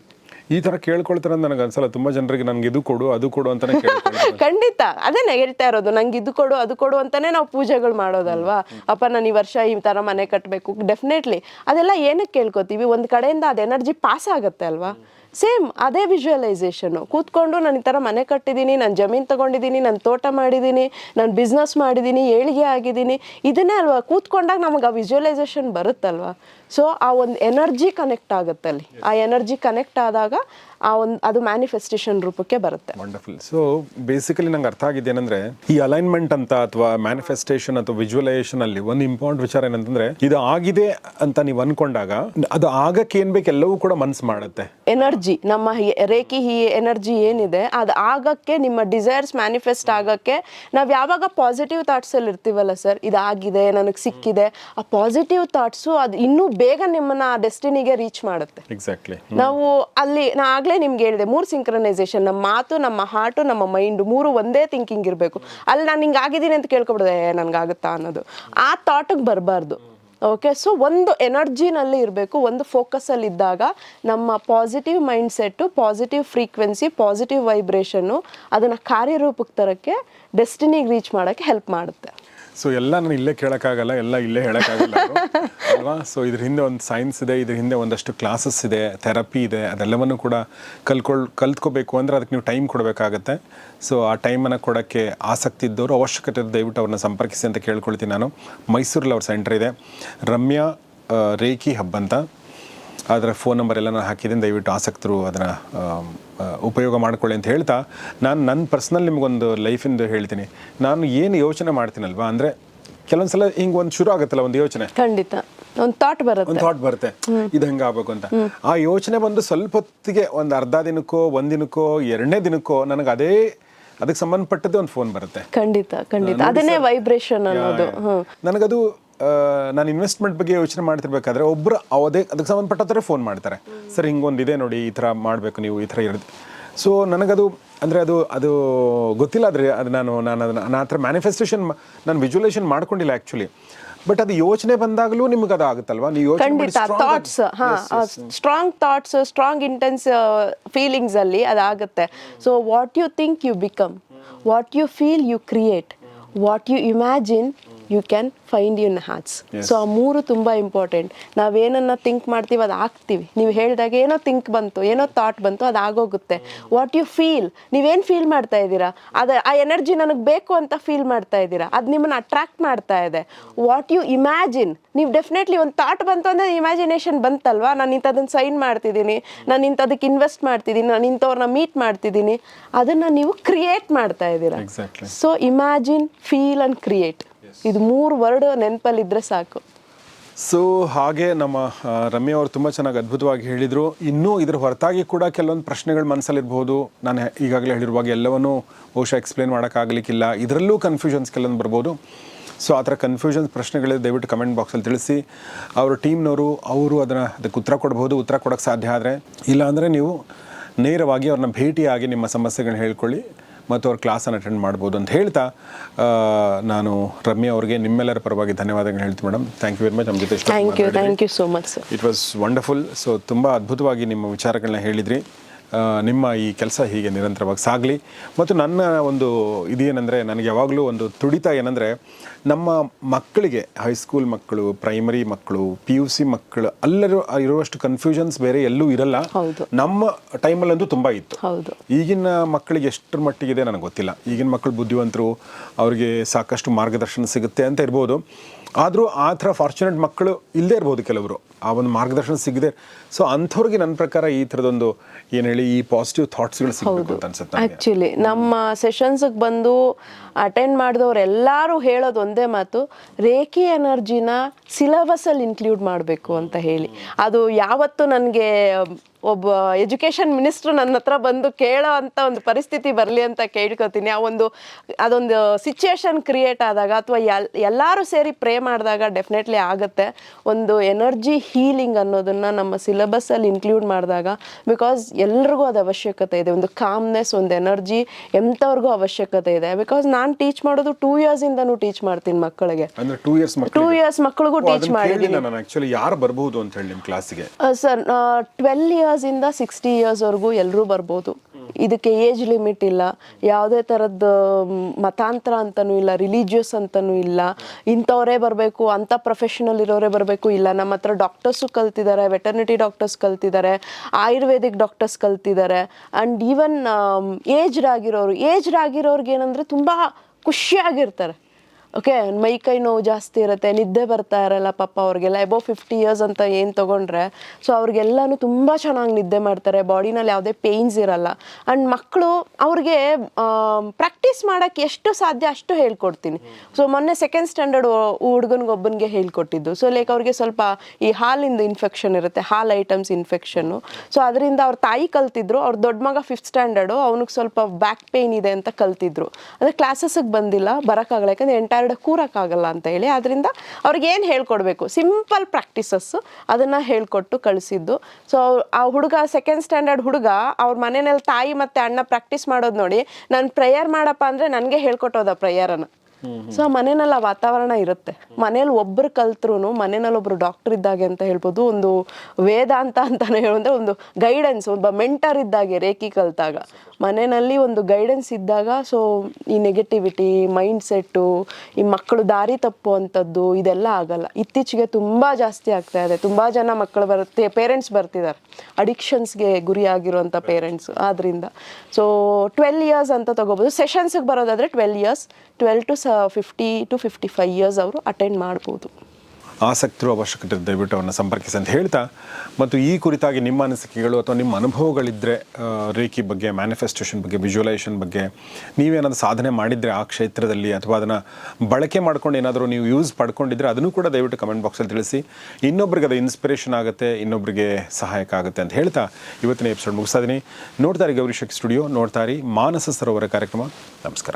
ಈ ತರ ಕೇಳ್ಕೊಳ್ತಾರೆ ಅಂತ ನನಗೆ ಅನ್ಸಲ್ಲ ತುಂಬಾ ಜನರಿಗೆ ನನ್ಗೆ ಇದು ಕೊಡು ಅದು ಕೊಡು ಅಂತಾನೆ ಖಂಡಿತ ಅದೇನೆ ಹೇಳ್ತಾ ಇರೋದು ನಂಗೆ ಇದು ಕೊಡು ಅದು ಕೊಡು ಅಂತಾನೆ ನಾವು ಪೂಜೆಗಳು ಮಾಡೋದಲ್ವಾ? ಅಪ್ಪ ನಾನು ಈ ವರ್ಷ ಈ ತರ ಮನೆ ಕಟ್ಟಬೇಕು ಡೆಫಿನೆಟ್ಲಿ ಅದೆಲ್ಲ ಏನಕ್ಕೆ ಕೇಳ್ಕೊತೀವಿ? ಒಂದು ಕಡೆಯಿಂದ ಅದು ಎನರ್ಜಿ ಪಾಸ್ ಆಗುತ್ತೆ ಅಲ್ವಾ? ಸೇಮ್ ಅದೇ ವಿಜುವಲೈಸೇಷನು ಕೂತ್ಕೊಂಡು ನಾನು ಈ ಥರ ಮನೆ ಕಟ್ಟಿದ್ದೀನಿ ನಾನು ಜಮೀನು ತೊಗೊಂಡಿದ್ದೀನಿ ನಾನು ತೋಟ ಮಾಡಿದ್ದೀನಿ ನಾನು ಬಿಸ್ನೆಸ್ ಮಾಡಿದ್ದೀನಿ ಏಳಿಗೆ ಆಗಿದ್ದೀನಿ ಇದನ್ನೇ ಅಲ್ವಾ? ಕೂತ್ಕೊಂಡಾಗ ನಮಗೆ ಆ ವಿಜುವಲೈಸೇಷನ್ ಬರುತ್ತಲ್ವಾ? ಸೊ ಆ ಒಂದು ಎನರ್ಜಿ ಕನೆಕ್ಟ್ ಆಗುತ್ತೆ ಅಲ್ಲಿ. ಆ ಎನರ್ಜಿ ಕನೆಕ್ಟ್ ಆದಾಗ ಆ ಒಂದು ಅದು ಮ್ಯಾನಿಫೆಸ್ಟೇಷನ್ ರೂಪಕ್ಕೆ ಬರುತ್ತೆ. ವಂಡರ್ಫುಲ್ ಸೊ ಬೇಸಿಕಲಿ ನಂಗೆ ಅರ್ಥ ಆಗಿದೆ ಏನಂದ್ರೆ ಈ ಅಲೈನ್ಮೆಂಟ್ ಅಂತ ಅಥವಾ ಮ್ಯಾನಿಫೆಸ್ಟೇಷನ್ ಅಥವಾ ವಿಜುವಲೈಸೇಷನ್ ಅಲ್ಲಿ ಒಂದು ಇಂಪಾರ್ಟೆಂಟ್ ವಿಚಾರ ಏನಂತಂದ್ರೆ ಇದು ಆಗಿದೆ ಅಂತ ನೀವು ಅನ್ಕೊಂಡಾಗ ಅದು ಆಗಕ್ಕೆ ಏನ್ ಬೇಕು ಎಲ್ಲವೂ ಕೂಡ ಮನ್ಸು ಮಾಡುತ್ತೆ. ಎನರ್ಜಿ ನಮ್ಮ ರೇಖಿ ಈ ಎನರ್ಜಿ ಏನಿದೆ ಅದು ಆಗಕ್ಕೆ ನಿಮ್ಮ ಡಿಸೈರ್ಸ್ ಮ್ಯಾನಿಫೆಸ್ಟ್ ಆಗಕ್ಕೆ ನಾವು ಯಾವಾಗ ಪಾಸಿಟಿವ್ ಥಾಟ್ಸ್ ಅಲ್ಲಿ ಇರ್ತೀವಲ್ಲ ಸರ್ ಇದಾಗಿದೆ ನನಗೆ ಸಿಕ್ಕಿದೆ ಆ ಪಾಸಿಟಿವ್ ಥಾಟ್ಸು ಅದು ಇನ್ನೂ ಬೇಗ ನಿಮ್ಮನ್ನ ಆ ಡೆಸ್ಟಿನಿಗೆ ರೀಚ್ ಮಾಡುತ್ತೆ. ಎಕ್ಸಾಕ್ಟ್ಲಿ ನಾವು ಅಲ್ಲಿ ನಾ ಆಗ್ಲೇ ನಿಮ್ಗೆ ಹೇಳಿದೆ ಮೂರು ಸಿಂಕ್ರನೈಸೇಷನ್ ನಮ್ಮ ಮಾತು ನಮ್ಮ ಹಾರ್ಟು ನಮ್ಮ ಮೈಂಡ್ ಮೂರು ಒಂದೇ ಥಿಂಕಿಂಗ್ ಇರಬೇಕು. ಅಲ್ಲಿ ನಾನು ಹಿಂಗೆ ಆಗಿದ್ದೀನಿ ಅಂತ ಕೇಳ್ಕೊಬಿಡ್ದೆ ನನಗಾಗುತ್ತಾ ಅನ್ನೋದು. ಆ ಥಾಟಿಗೆ ಬರಬಾರ್ದು. ಓಕೆ ಸೊ ಒಂದು ಎನರ್ಜಿನಲ್ಲಿ ಇರಬೇಕು ಒಂದು ಫೋಕಸಲ್ಲಿ ಇದ್ದಾಗ ನಮ್ಮ positive mindset positive frequency positive vibration ಅದನ್ನು ಕಾರ್ಯರೂಪಕ್ಕೆ ತರೋಕ್ಕೆ ಡೆಸ್ಟಿನಿಗೆ ರೀಚ್ ಮಾಡೋಕ್ಕೆ ಹೆಲ್ಪ್ ಮಾಡುತ್ತೆ. ಸೊ ಎಲ್ಲ ನಾನು ಇಲ್ಲೇ ಕೇಳೋಕ್ಕಾಗಲ್ಲ ಎಲ್ಲ ಇಲ್ಲೇ ಹೇಳೋಕ್ಕಾಗಲ್ಲ. ಅಲ್ವಾ? ಸೊ ಇದ್ರ ಹಿಂದೆ ಒಂದು ಸೈನ್ಸ್ ಇದೆ ಇದ್ರ ಹಿಂದೆ ಒಂದಷ್ಟು ಕ್ಲಾಸಸ್ ಇದೆ ಥೆರಪಿ ಇದೆ ಅದೆಲ್ಲವನ್ನು ಕೂಡ ಕಲ್ಕೊಳ್ ಕಲ್ತ್ಕೋಬೇಕು ಅಂದರೆ ಅದಕ್ಕೆ ನೀವು ಟೈಮ್ ಕೊಡಬೇಕಾಗತ್ತೆ. ಸೊ ಆ ಟೈಮನ್ನು ಕೊಡೋಕ್ಕೆ ಆಸಕ್ತಿ ಇದ್ದವರು ಅವಶ್ಯಕತೆ ದಯವಿಟ್ಟು ಅವ್ರನ್ನ ಸಂಪರ್ಕಿಸಿ ಅಂತ ಕೇಳ್ಕೊಳ್ತೀನಿ ನಾನು. ಮೈಸೂರಲ್ಲಿ ಅವ್ರ ಸೆಂಟರ್ ಇದೆ. ರಮ್ಯಾ ರೇಖಿ ಹಬ್ ಅಂತ. ಅದರ ಫೋನ್ ನಂಬರ್ ಎಲ್ಲ ನಾನು ಹಾಕಿದ್ದೀನಿ ದಯವಿಟ್ಟು ಆಸಕ್ತರು ಅದನ್ನು ಉಪಯೋಗ ಮಾಡ್ಕೊಳ್ಳಿ ಅಂತ ಹೇಳ್ತಾ ನಾನು ನನ್ನ ಪರ್ಸ್ನಲ್ ನಿಮಗೊಂದು ಲೈಫಿಂದು ಹೇಳ್ತೀನಿ. ನಾನು ಏನು ಯೋಚನೆ ಮಾಡ್ತೀನಲ್ವಾ ಅಂದರೆ ಕೆಲವೊಂದು ಸಲ ಹಿಂಗೆ ಒಂದು ಶುರು ಆಗುತ್ತಲ್ಲ ಒಂದು ಯೋಚನೆ? ಖಂಡಿತ. ಒಂದು ಥಾಟ್ ಬರುತ್ತೆ. ಒಂದು ಥಾಟ್ ಬರುತ್ತೆ. ಇದು ಹಂಗೆ ಆಗ್ಬೇಕು ಅಂತ? ಆ ಯೋಚನೆ ಬಂದು ಸ್ವಲ್ಪ ಹೊತ್ತಿಗೆ ಒಂದು ಅರ್ಧ ದಿನಕ್ಕೋ ಒಂದು ದಿನಕ್ಕೋ ಎರಡನೇ ದಿನಕ್ಕೋ ನನಗೆ ಅದೇ ಅದಕ್ಕೆ ಸಂಬಂಧಪಟ್ಟದ್ದೇ ಒಂದು ಫೋನ್ ಬರುತ್ತೆ. ಖಂಡಿತ ಖಂಡಿತ. ಅದನ್ನೇ ವೈಬ್ರೇಷನ್ ಅನ್ನೋದು. ನನಗದು ನಾನು ಇನ್ವೆಸ್ಟ್ಮೆಂಟ್ ಬಗ್ಗೆ ಯೋಚನೆ ಮಾಡ್ತಿರ್ಬೇಕಾದ್ರೆ ಒಬ್ಬರು ಅವದೇ ಅದಕ್ಕೆ ಸಂಬಂಧಪಟ್ಟ ಫೋನ್ ಮಾಡ್ತಾರೆ. ಸರ್ ಹಿಂಗೊಂದು ಇದೆ ನೋಡಿ ಈ ಥರ ಮಾಡಬೇಕು ನೀವು ಈ ಥರ ಇರೋದು. ಸೊ ನನಗದು ಅಂದರೆ ಅದು ಅದು ಗೊತ್ತಿಲ್ಲ ಆದರೆ ಅದು ನಾನು ನಾನು ಅದನ್ನು ನಾನು ಆ ಥರ ಮ್ಯಾನಿಫೆಸ್ಟೇಷನ್ ನಾನು ವಿಜುವಲೈಸೇಷನ್ ಮಾಡ್ಕೊಂಡಿಲ್ಲ ಆ್ಯಕ್ಚುಲಿ ಬಟ್ ಅದು ಯೋಚನೆ ಬಂದಾಗಲೂ ನಿಮ್ಗೆ ಅದು ಆಗುತ್ತಲ್ವಾ? ನೀವು ಖಂಡಿತ ಥಾಟ್ಸ್ ಹಾ strong thoughts strong intense feelings ಅಲ್ಲಿ ಅದಾಗುತ್ತೆ. So what you think you become what you feel you create what you imagine you can find ಯುನ್ ಹ್ಯಾಟ್ಸ್ ಸೊ ಆ ಮೂರು ತುಂಬ ಇಂಪಾರ್ಟೆಂಟ್ ನಾವೇನನ್ನ ಥಿಂಕ್ ಮಾಡ್ತೀವಿ ಅದು ಆಗ್ತೀವಿ. ನೀವು ಹೇಳಿದಾಗ ಏನೋ ಥಿಂಕ್ ಬಂತು ಏನೋ ಥಾಟ್ ಬಂತು ಅದು ಆಗೋಗುತ್ತೆ. ವಾಟ್ ಯು ಫೀಲ್ ನೀವೇನು ಫೀಲ್ ಮಾಡ್ತಾ ಇದ್ದೀರಾ? ಅದು ಆ ಎನರ್ಜಿ ನನಗೆ ಬೇಕು ಅಂತ ಫೀಲ್ ಮಾಡ್ತಾ ಇದ್ದೀರಾ? ಅದು ನಿಮ್ಮನ್ನು ಅಟ್ರಾಕ್ಟ್ ಮಾಡ್ತಾ ಇದೆ. ವಾಟ್ ಯು ಇಮ್ಯಾಜಿನ್ ನೀವು ಡೆಫಿನೆಟ್ಲಿ ಒಂದು ಥಾಟ್ ಬಂತು ಅಂದರೆ ಇಮ್ಯಾಜಿನೇಷನ್ ಬಂತಲ್ವಾ? ನಾನು ಇಂಥದನ್ನು ಸೈನ್ ಮಾಡ್ತಿದ್ದೀನಿ ನಾನು ಇಂಥದಕ್ಕೆ ಇನ್ವೆಸ್ಟ್ ಮಾಡ್ತಿದ್ದೀನಿ ನಾನು ಇಂಥವ್ರನ್ನ ಮೀಟ್ ಮಾಡ್ತಿದ್ದೀನಿ. ಅದನ್ನು ನೀವು ಕ್ರಿಯೇಟ್ ಮಾಡ್ತಾ ಇದ್ದೀರಾ. So imagine feel and create ಇದು ಮೂರು ವರ್ಡ್ ನೆನಪಲ್ಲಿದ್ದರೆ ಸಾಕು. ಸೊ ಹಾಗೆ ನಮ್ಮ ರಮ್ಯ ಅವರು ತುಂಬ ಚೆನ್ನಾಗಿ ಅದ್ಭುತವಾಗಿ ಹೇಳಿದರು. ಇನ್ನೂ ಇದ್ರ ಹೊರತಾಗಿ ಕೂಡ ಕೆಲವೊಂದು ಪ್ರಶ್ನೆಗಳು ಮನಸ್ಸಲ್ಲಿರ್ಬೋದು ನಾನು ಈಗಾಗಲೇ ಹೇಳಿರುವಾಗ ಎಲ್ಲವನ್ನೂ ಬಹುಶಃ ಎಕ್ಸ್ಪ್ಲೇನ್ ಮಾಡೋಕ್ಕಾಗಲಿಕ್ಕಿಲ್ಲ. ಇದರಲ್ಲೂ ಕನ್ಫ್ಯೂಷನ್ಸ್ ಕೆಲವೊಂದು ಬರ್ಬೋದು. ಸೊ ಆ ಥರ ಕನ್ಫ್ಯೂಷನ್ಸ್ ಪ್ರಶ್ನೆಗಳಿದೆ ದಯವಿಟ್ಟು ಕಮೆಂಟ್ ಬಾಕ್ಸಲ್ಲಿ ತಿಳಿಸಿ. ಅವ್ರ ಟೀಮ್ನವರು ಅವರು ಅದನ್ನು ಅದಕ್ಕೆ ಉತ್ತರ ಕೊಡ್ಬೋದು. ಉತ್ತರ ಕೊಡೋಕ್ಕೆ ಸಾಧ್ಯ ಆದರೆ. ಇಲ್ಲಾಂದರೆ ನೀವು ನೇರವಾಗಿ ಅವ್ರನ್ನ ಭೇಟಿಯಾಗಿ ನಿಮ್ಮ ಸಮಸ್ಯೆಗಳನ್ನ ಹೇಳ್ಕೊಳ್ಳಿ. ಮತ್ತು ಅವ್ರ ಕ್ಲಾಸನ್ನು ಅಟೆಂಡ್ ಮಾಡ್ಬೋದು ಅಂತ ಹೇಳ್ತಾ ನಾನು ರಮ್ಯ ಅವ್ರಿಗೆ ನಿಮ್ಮೆಲ್ಲರ ಪರವಾಗಿ ಧನ್ಯವಾದಗಳು ಹೇಳ್ತೀನಿ madam thank you very much ನಮ್ಮ ಜೊತೆ thank you thank you so much sir it was wonderful so ತುಂಬ ಅದ್ಭುತವಾಗಿ ನಿಮ್ಮ ವಿಚಾರಗಳನ್ನ ಹೇಳಿದ್ರಿ. ನಿಮ್ಮ ಈ ಕೆಲಸ ಹೀಗೆ ನಿರಂತರವಾಗಿ ಸಾಗಲಿ. ಮತ್ತು ನನ್ನ ಒಂದು ಇದೇನೆಂದರೆ ನನಗೆ ಯಾವಾಗಲೂ ಒಂದು ತುಡಿತ ಏನಂದರೆ ನಮ್ಮ ಮಕ್ಕಳಿಗೆ ಹೈಸ್ಕೂಲ್ ಮಕ್ಕಳು ಪ್ರೈಮರಿ ಮಕ್ಕಳು ಪಿ ಯು ಸಿ ಮಕ್ಕಳು ಅಲ್ಲರೂ ಇರುವಷ್ಟು ಕನ್ಫ್ಯೂಷನ್ಸ್ ಬೇರೆ ಎಲ್ಲೂ ಇರಲ್ಲ. ನಮ್ಮ ಟೈಮಲ್ಲಂತೂ ತುಂಬ ಇತ್ತು. ಈಗಿನ ಮಕ್ಕಳಿಗೆ ಎಷ್ಟರ ಮಟ್ಟಿಗಿದೆ ನನಗೆ ಗೊತ್ತಿಲ್ಲ. ಈಗಿನ ಮಕ್ಕಳು ಬುದ್ಧಿವಂತರು ಅವರಿಗೆ ಸಾಕಷ್ಟು ಮಾರ್ಗದರ್ಶನ ಸಿಗುತ್ತೆ ಅಂತ ಇರ್ಬೋದು. ಆದರೂ ಆ ಥರ ಫಾರ್ಚುನೇಟ್ ಮಕ್ಕಳು ಇಲ್ಲದೇ ಇರ್ಬೋದು ಕೆಲವರು. ಆ ಒಂದು ಮಾರ್ಗದರ್ಶನ ಸಿಗದೆ ಸೊ ಅಂಥವ್ರಿಗೆ ನನ್ನ ಪ್ರಕಾರ ಈ ಥರದೊಂದು ಏನು ಹೇಳಿ ಈ ಪಾಸಿಟಿವ್ ಥಾಟ್ಸ್ಗಳು ಸಿಗಬೇಕು ಅಂತ ಅನ್ಸುತ್ತೆ. ಆ್ಯಕ್ಚುಲಿ ನಮ್ಮ ಸೆಷನ್ಸ್ಗೆ ಬಂದು ಅಟೆಂಡ್ ಮಾಡಿದವರೆಲ್ಲರೂ ಹೇಳೋದು ಒಂದೇ ಮಾತು ರೇಖೆ ಎನರ್ಜಿನ ಸಿಲೆಬಸಲ್ಲಿ ಇನ್ಕ್ಲೂಡ್ ಮಾಡಬೇಕು ಅಂತ ಹೇಳಿ. ಅದು ಯಾವತ್ತೂ ನನಗೆ ಒಬ್ಬ ಎಜುಕೇಷನ್ ಮಿನಿಸ್ಟರ್ ನನ್ನ ಹತ್ರ ಬಂದು ಕೇಳೋ ಅಂತ ಒಂದು ಪರಿಸ್ಥಿತಿ ಬರಲಿ ಅಂತ ಕೇಳ್ಕೊತೀನಿ. ಆ ಒಂದು ಅದೊಂದು ಸಿಚುಯೇಷನ್ ಕ್ರಿಯೇಟ್ ಆದಾಗ ಅಥವಾ ಎಲ್ ಎಲ್ಲರೂ ಸೇರಿ ಪ್ರೇ ಮಾಡಿದಾಗ ಡೆಫಿನೆಟ್ಲಿ ಆಗುತ್ತೆ. ಒಂದು ಎನರ್ಜಿ ಹೀಲಿಂಗ್ ಅನ್ನೋದನ್ನು ನಮ್ಮ ಸಿಲೆಬಸ್ಸಲ್ಲಿ ಇನ್ಕ್ಲೂಡ್ ಮಾಡಿದಾಗ ಬಿಕಾಸ್ ಎಲ್ರಿಗೂ ಅದು ಅವಶ್ಯಕತೆ ಇದೆ. ಒಂದು ಕಾಮ್ನೆಸ್ ಒಂದು ಎನರ್ಜಿ ಎಂಥವ್ರಿಗೂ ಅವಶ್ಯಕತೆ ಇದೆ. ಬಿಕಾಸ್ ನಾನು ಟೀಚ್ ಮಾಡೋದು ಟೂ ಇಯರ್ಸಿಂದನೂ ಟೀಚ್ ಮಾಡ್ತೀನಿ ಮಕ್ಕಳಿಗೆ. ಅಂದ್ರೆ ಟೂ ಇಯರ್ಸ್ ಟೂ ಇಯರ್ಸ್ ಮಕ್ಕಳಿಗೂ ಟೀಚ್ ಮಾಡಿದ್ದೀನಿ. ಯಾರು ಬರಬಹುದು ಅಂತ ಹೇಳಿ ನಿಮ್ಮ ಕ್ಲಾಸಿಗೆ ಸರ್ ಟ್ವೆಲ್ ಇಯರ್ಸಿಂದ ಸಿಕ್ಸ್ಟಿ ಇಯರ್ಸ್ವರೆಗೂ ಎಲ್ಲರೂ ಬರ್ಬೋದು. ಇದಕ್ಕೆ ಏಜ್ ಲಿಮಿಟ್ ಇಲ್ಲ. ಯಾವುದೇ ಥರದ್ದು ಮತಾಂತರ ಅಂತನೂ ಇಲ್ಲ ರಿಲಿಜಿಯಸ್ ಅಂತನೂ ಇಲ್ಲ. ಇಂಥವರೇ ಬರಬೇಕು, ಅಂಥ ಪ್ರೊಫೆಷನಲ್ ಇರೋರೇ ಬರಬೇಕು ಇಲ್ಲ. ನಮ್ಮ ಹತ್ರ ಡಾಕ್ಟರ್ಸು ಕಲ್ತಿದ್ದಾರೆ ವೆಟರ್ನಿಟಿ ಡಾಕ್ಟರ್ಸ್ ಕಲ್ತಿದ್ದಾರೆ, ಆಯುರ್ವೇದಿಕ್ ಡಾಕ್ಟರ್ಸ್ ಕಲ್ತಿದ್ದಾರೆ. ಆ್ಯಂಡ್ ಈವನ್ ಏಜ್ಡ್ ಆಗಿರೋರು ಏಜ್ಡ್ ಆಗಿರೋರ್ಗೆ ಏನಂದರೆ ತುಂಬ ಖುಷಿಯಾಗಿರ್ತಾರೆ. ಓಕೆ ಮೈ ಕೈ ನೋವು ಜಾಸ್ತಿ ಇರುತ್ತೆ, ನಿದ್ದೆ ಬರ್ತಾ ಇರಲ್ಲ ಪಾಪ ಅವ್ರಿಗೆಲ್ಲ. ಎಬೋ ಫಿಫ್ಟಿ ಇಯರ್ಸ್ ಅಂತ ಏನು ತೊಗೊಂಡ್ರೆ ಸೊ ಅವ್ರಿಗೆಲ್ಲನೂ ತುಂಬ ಚೆನ್ನಾಗಿ ನಿದ್ದೆ ಮಾಡ್ತಾರೆ ಬಾಡಿನಲ್ಲಿ ಯಾವುದೇ ಪೇಯ್ನ್ಸ್ ಇರಲ್ಲ. ಆ್ಯಂಡ್ ಮಕ್ಕಳು ಅವ್ರಿಗೆ ಪ್ರಾಕ್ಟೀಸ್ ಮಾಡೋಕ್ಕೆ ಎಷ್ಟು ಸಾಧ್ಯ ಅಷ್ಟು ಹೇಳ್ಕೊಡ್ತೀನಿ. ಸೊ ಮೊನ್ನೆ ಸೆಕೆಂಡ್ ಸ್ಟ್ಯಾಂಡರ್ಡ್ ಹುಡುಗನಿಗೊಬ್ಬನಿಗೆ ಹೇಳ್ಕೊಟ್ಟಿದ್ದು. ಸೊ ಲೈಕ್ ಅವ್ರಿಗೆ ಸ್ವಲ್ಪ ಈ ಹಾಲಿಂದ ಇನ್ಫೆಕ್ಷನ್ ಇರುತ್ತೆ, ಹಾಲ್ ಐಟಮ್ಸ್ ಇನ್ಫೆಕ್ಷನ್ನು ಸೊ ಅದರಿಂದ ಅವ್ರ ತಾಯಿ ಕಲ್ತಿದ್ರು, ಅವ್ರ ದೊಡ್ಡ ಮಗ ಫಿಫ್ತ್ ಸ್ಟ್ಯಾಂಡರ್ಡು ಅವ್ನಿಗೆ ಸ್ವಲ್ಪ ಬ್ಯಾಕ್ ಪೇಯ್ನ್ ಇದೆ ಅಂತ ಕಲ್ತಿದ್ರು. ಅಂದರೆ ಕ್ಲಾಸಸ್ಗೆ ಬಂದಿಲ್ಲ ಬರೋಕ್ಕಾಗಲ್ಲ ಯಾಕಂದರೆ ಎಂಟೈರ್ಡ್ ಕೂರಕ್ಕಾಗಲ್ಲ ಅಂತ ಹೇಳಿ ಅದರಿಂದ ಅವ್ರಿಗೆ ಏನು ಹೇಳ್ಕೊಡ್ಬೇಕು? ಸಿಂಪಲ್ ಪ್ರಾಕ್ಟೀಸಸ್ಸು ಅದನ್ನು ಹೇಳ್ಕೊಟ್ಟು ಕಳಿಸಿದ್ದು. ಸೊ ಆ ಹುಡುಗ ಸೆಕೆಂಡ್ ಸ್ಟ್ಯಾಂಡರ್ಡ್ ಹುಡುಗ, ಅವ್ರ ಮನೆಯಲ್ಲಿ ತಾಯಿ ಮತ್ತು ಅಣ್ಣ ಪ್ರಾಕ್ಟೀಸ್ ಮಾಡೋದು ನೋಡಿ, ನಾನು ಪ್ರೇಯರ್ ಮಾಡಪ್ಪ ಅಂದರೆ ನನಗೆ ಹೇಳ್ಕೊಟ್ಟೋದ ಪ್ರೇಯರನ್ನು ಸೊ ಮನೆಯಲ್ಲಿ ಆ ವಾತಾವರಣ ಇರುತ್ತೆ. ಮನೇಲಿ ಒಬ್ರು ಕಲ್ತ್ರು ಮನೆಯಲ್ಲಿ ಒಬ್ರು ಡಾಕ್ಟರ್ ಇದ್ದಾಗೆ ಅಂತ ಹೇಳ್ಬೋದು, ಒಂದು ವೇದಾಂತ ಅಂತಾನೆ ಹೇಳೋದ್ರೆ ಒಂದು ಗೈಡೆನ್ಸ್ ಒಬ್ಬ ಮೆಂಟರ್ ಇದ್ದಾಗೆ ರೇಖಿ ಕಲ್ತಾಗ. ಮನೆಯಲ್ಲಿ ಒಂದು ಗೈಡೆನ್ಸ್ ಇದ್ದಾಗ ಸೊ ಈ ನೆಗೆಟಿವಿಟಿ ಮೈಂಡ್ ಸೆಟ್ಟು ಈ ಮಕ್ಕಳು ದಾರಿ ತಪ್ಪುವಂಥದ್ದು, ಇದೆಲ್ಲ ಆಗಲ್ಲ. ಇತ್ತೀಚೆಗೆ ತುಂಬ ಜಾಸ್ತಿ ಆಗ್ತಾ ಇದೆ. ತುಂಬ ಜನ ಮಕ್ಕಳು ಬರುತ್ತೆ ಪೇರೆಂಟ್ಸ್ ಬರ್ತಿದ್ದಾರೆ. ಅಡಿಕ್ಷನ್ಸ್ಗೆ ಗುರಿಯಾಗಿರುವಂಥ ಪೇರೆಂಟ್ಸ್ ಆದ್ರಿಂದ. ಸೊ ಟ್ವೆಲ್ ಇಯರ್ಸ್ ಅಂತ ತಗೋಬೋದು. ಸೆಷನ್ಸ್ಗೆ ಬರೋದಾದರೆ twelve years twelve to fifty to fifty five years ಅವರು ಅಟೆಂಡ್ ಮಾಡ್ಬೋದು. ಆಸಕ್ತರು ಅವಶ್ಯಕತೆ ದಯವಿಟ್ಟು ಅವನ್ನ ಸಂಪರ್ಕಿಸಿ ಅಂತ ಹೇಳ್ತಾ, ಮತ್ತು ಈ ಕುರಿತಾಗಿ ನಿಮ್ಮ ಅನಿಸಿಕೆಗಳು ಅಥವಾ ನಿಮ್ಮ ಅನುಭವಗಳಿದ್ದರೆ ರೇಖಿ ಬಗ್ಗೆ ಮ್ಯಾನಿಫೆಸ್ಟೇಷನ್ ಬಗ್ಗೆ ವಿಜುವಲೈಸೇಷನ್ ಬಗ್ಗೆ, ನೀವೇನಾದರೂ ಸಾಧನೆ ಮಾಡಿದರೆ ಆ ಕ್ಷೇತ್ರದಲ್ಲಿ ಅಥವಾ ಅದನ್ನು ಬಳಕೆ ಮಾಡ್ಕೊಂಡು ಏನಾದರೂ ನೀವು ಯೂಸ್ ಪಡ್ಕೊಂಡಿದ್ರೆ ಅದನ್ನು ಕೂಡ ದಯವಿಟ್ಟು ಕಮೆಂಟ್ ಬಾಕ್ಸಲ್ಲಿ ತಿಳಿಸಿ. ಇನ್ನೊಬ್ರಿಗೆ ಅದು ಇನ್ಸ್ಪಿರೇಷನ್ ಆಗುತ್ತೆ ಇನ್ನೊಬ್ಬರಿಗೆ ಸಹಾಯಕ ಆಗುತ್ತೆ ಅಂತ ಹೇಳ್ತಾ ಇವತ್ತಿನ ಎಪಿಸೋಡ್ ಮುಗಿಸ್ತಾ ಇದ್ದೀನಿ ನೋಡ್ತಾರೆ ಗೌರಿಶಕ್ ಸ್ಟುಡಿಯೋ ನೋಡ್ತಾರೆ ಮಾನಸ ಸರೋವರ ಕಾರ್ಯಕ್ರಮ. ನಮಸ್ಕಾರ.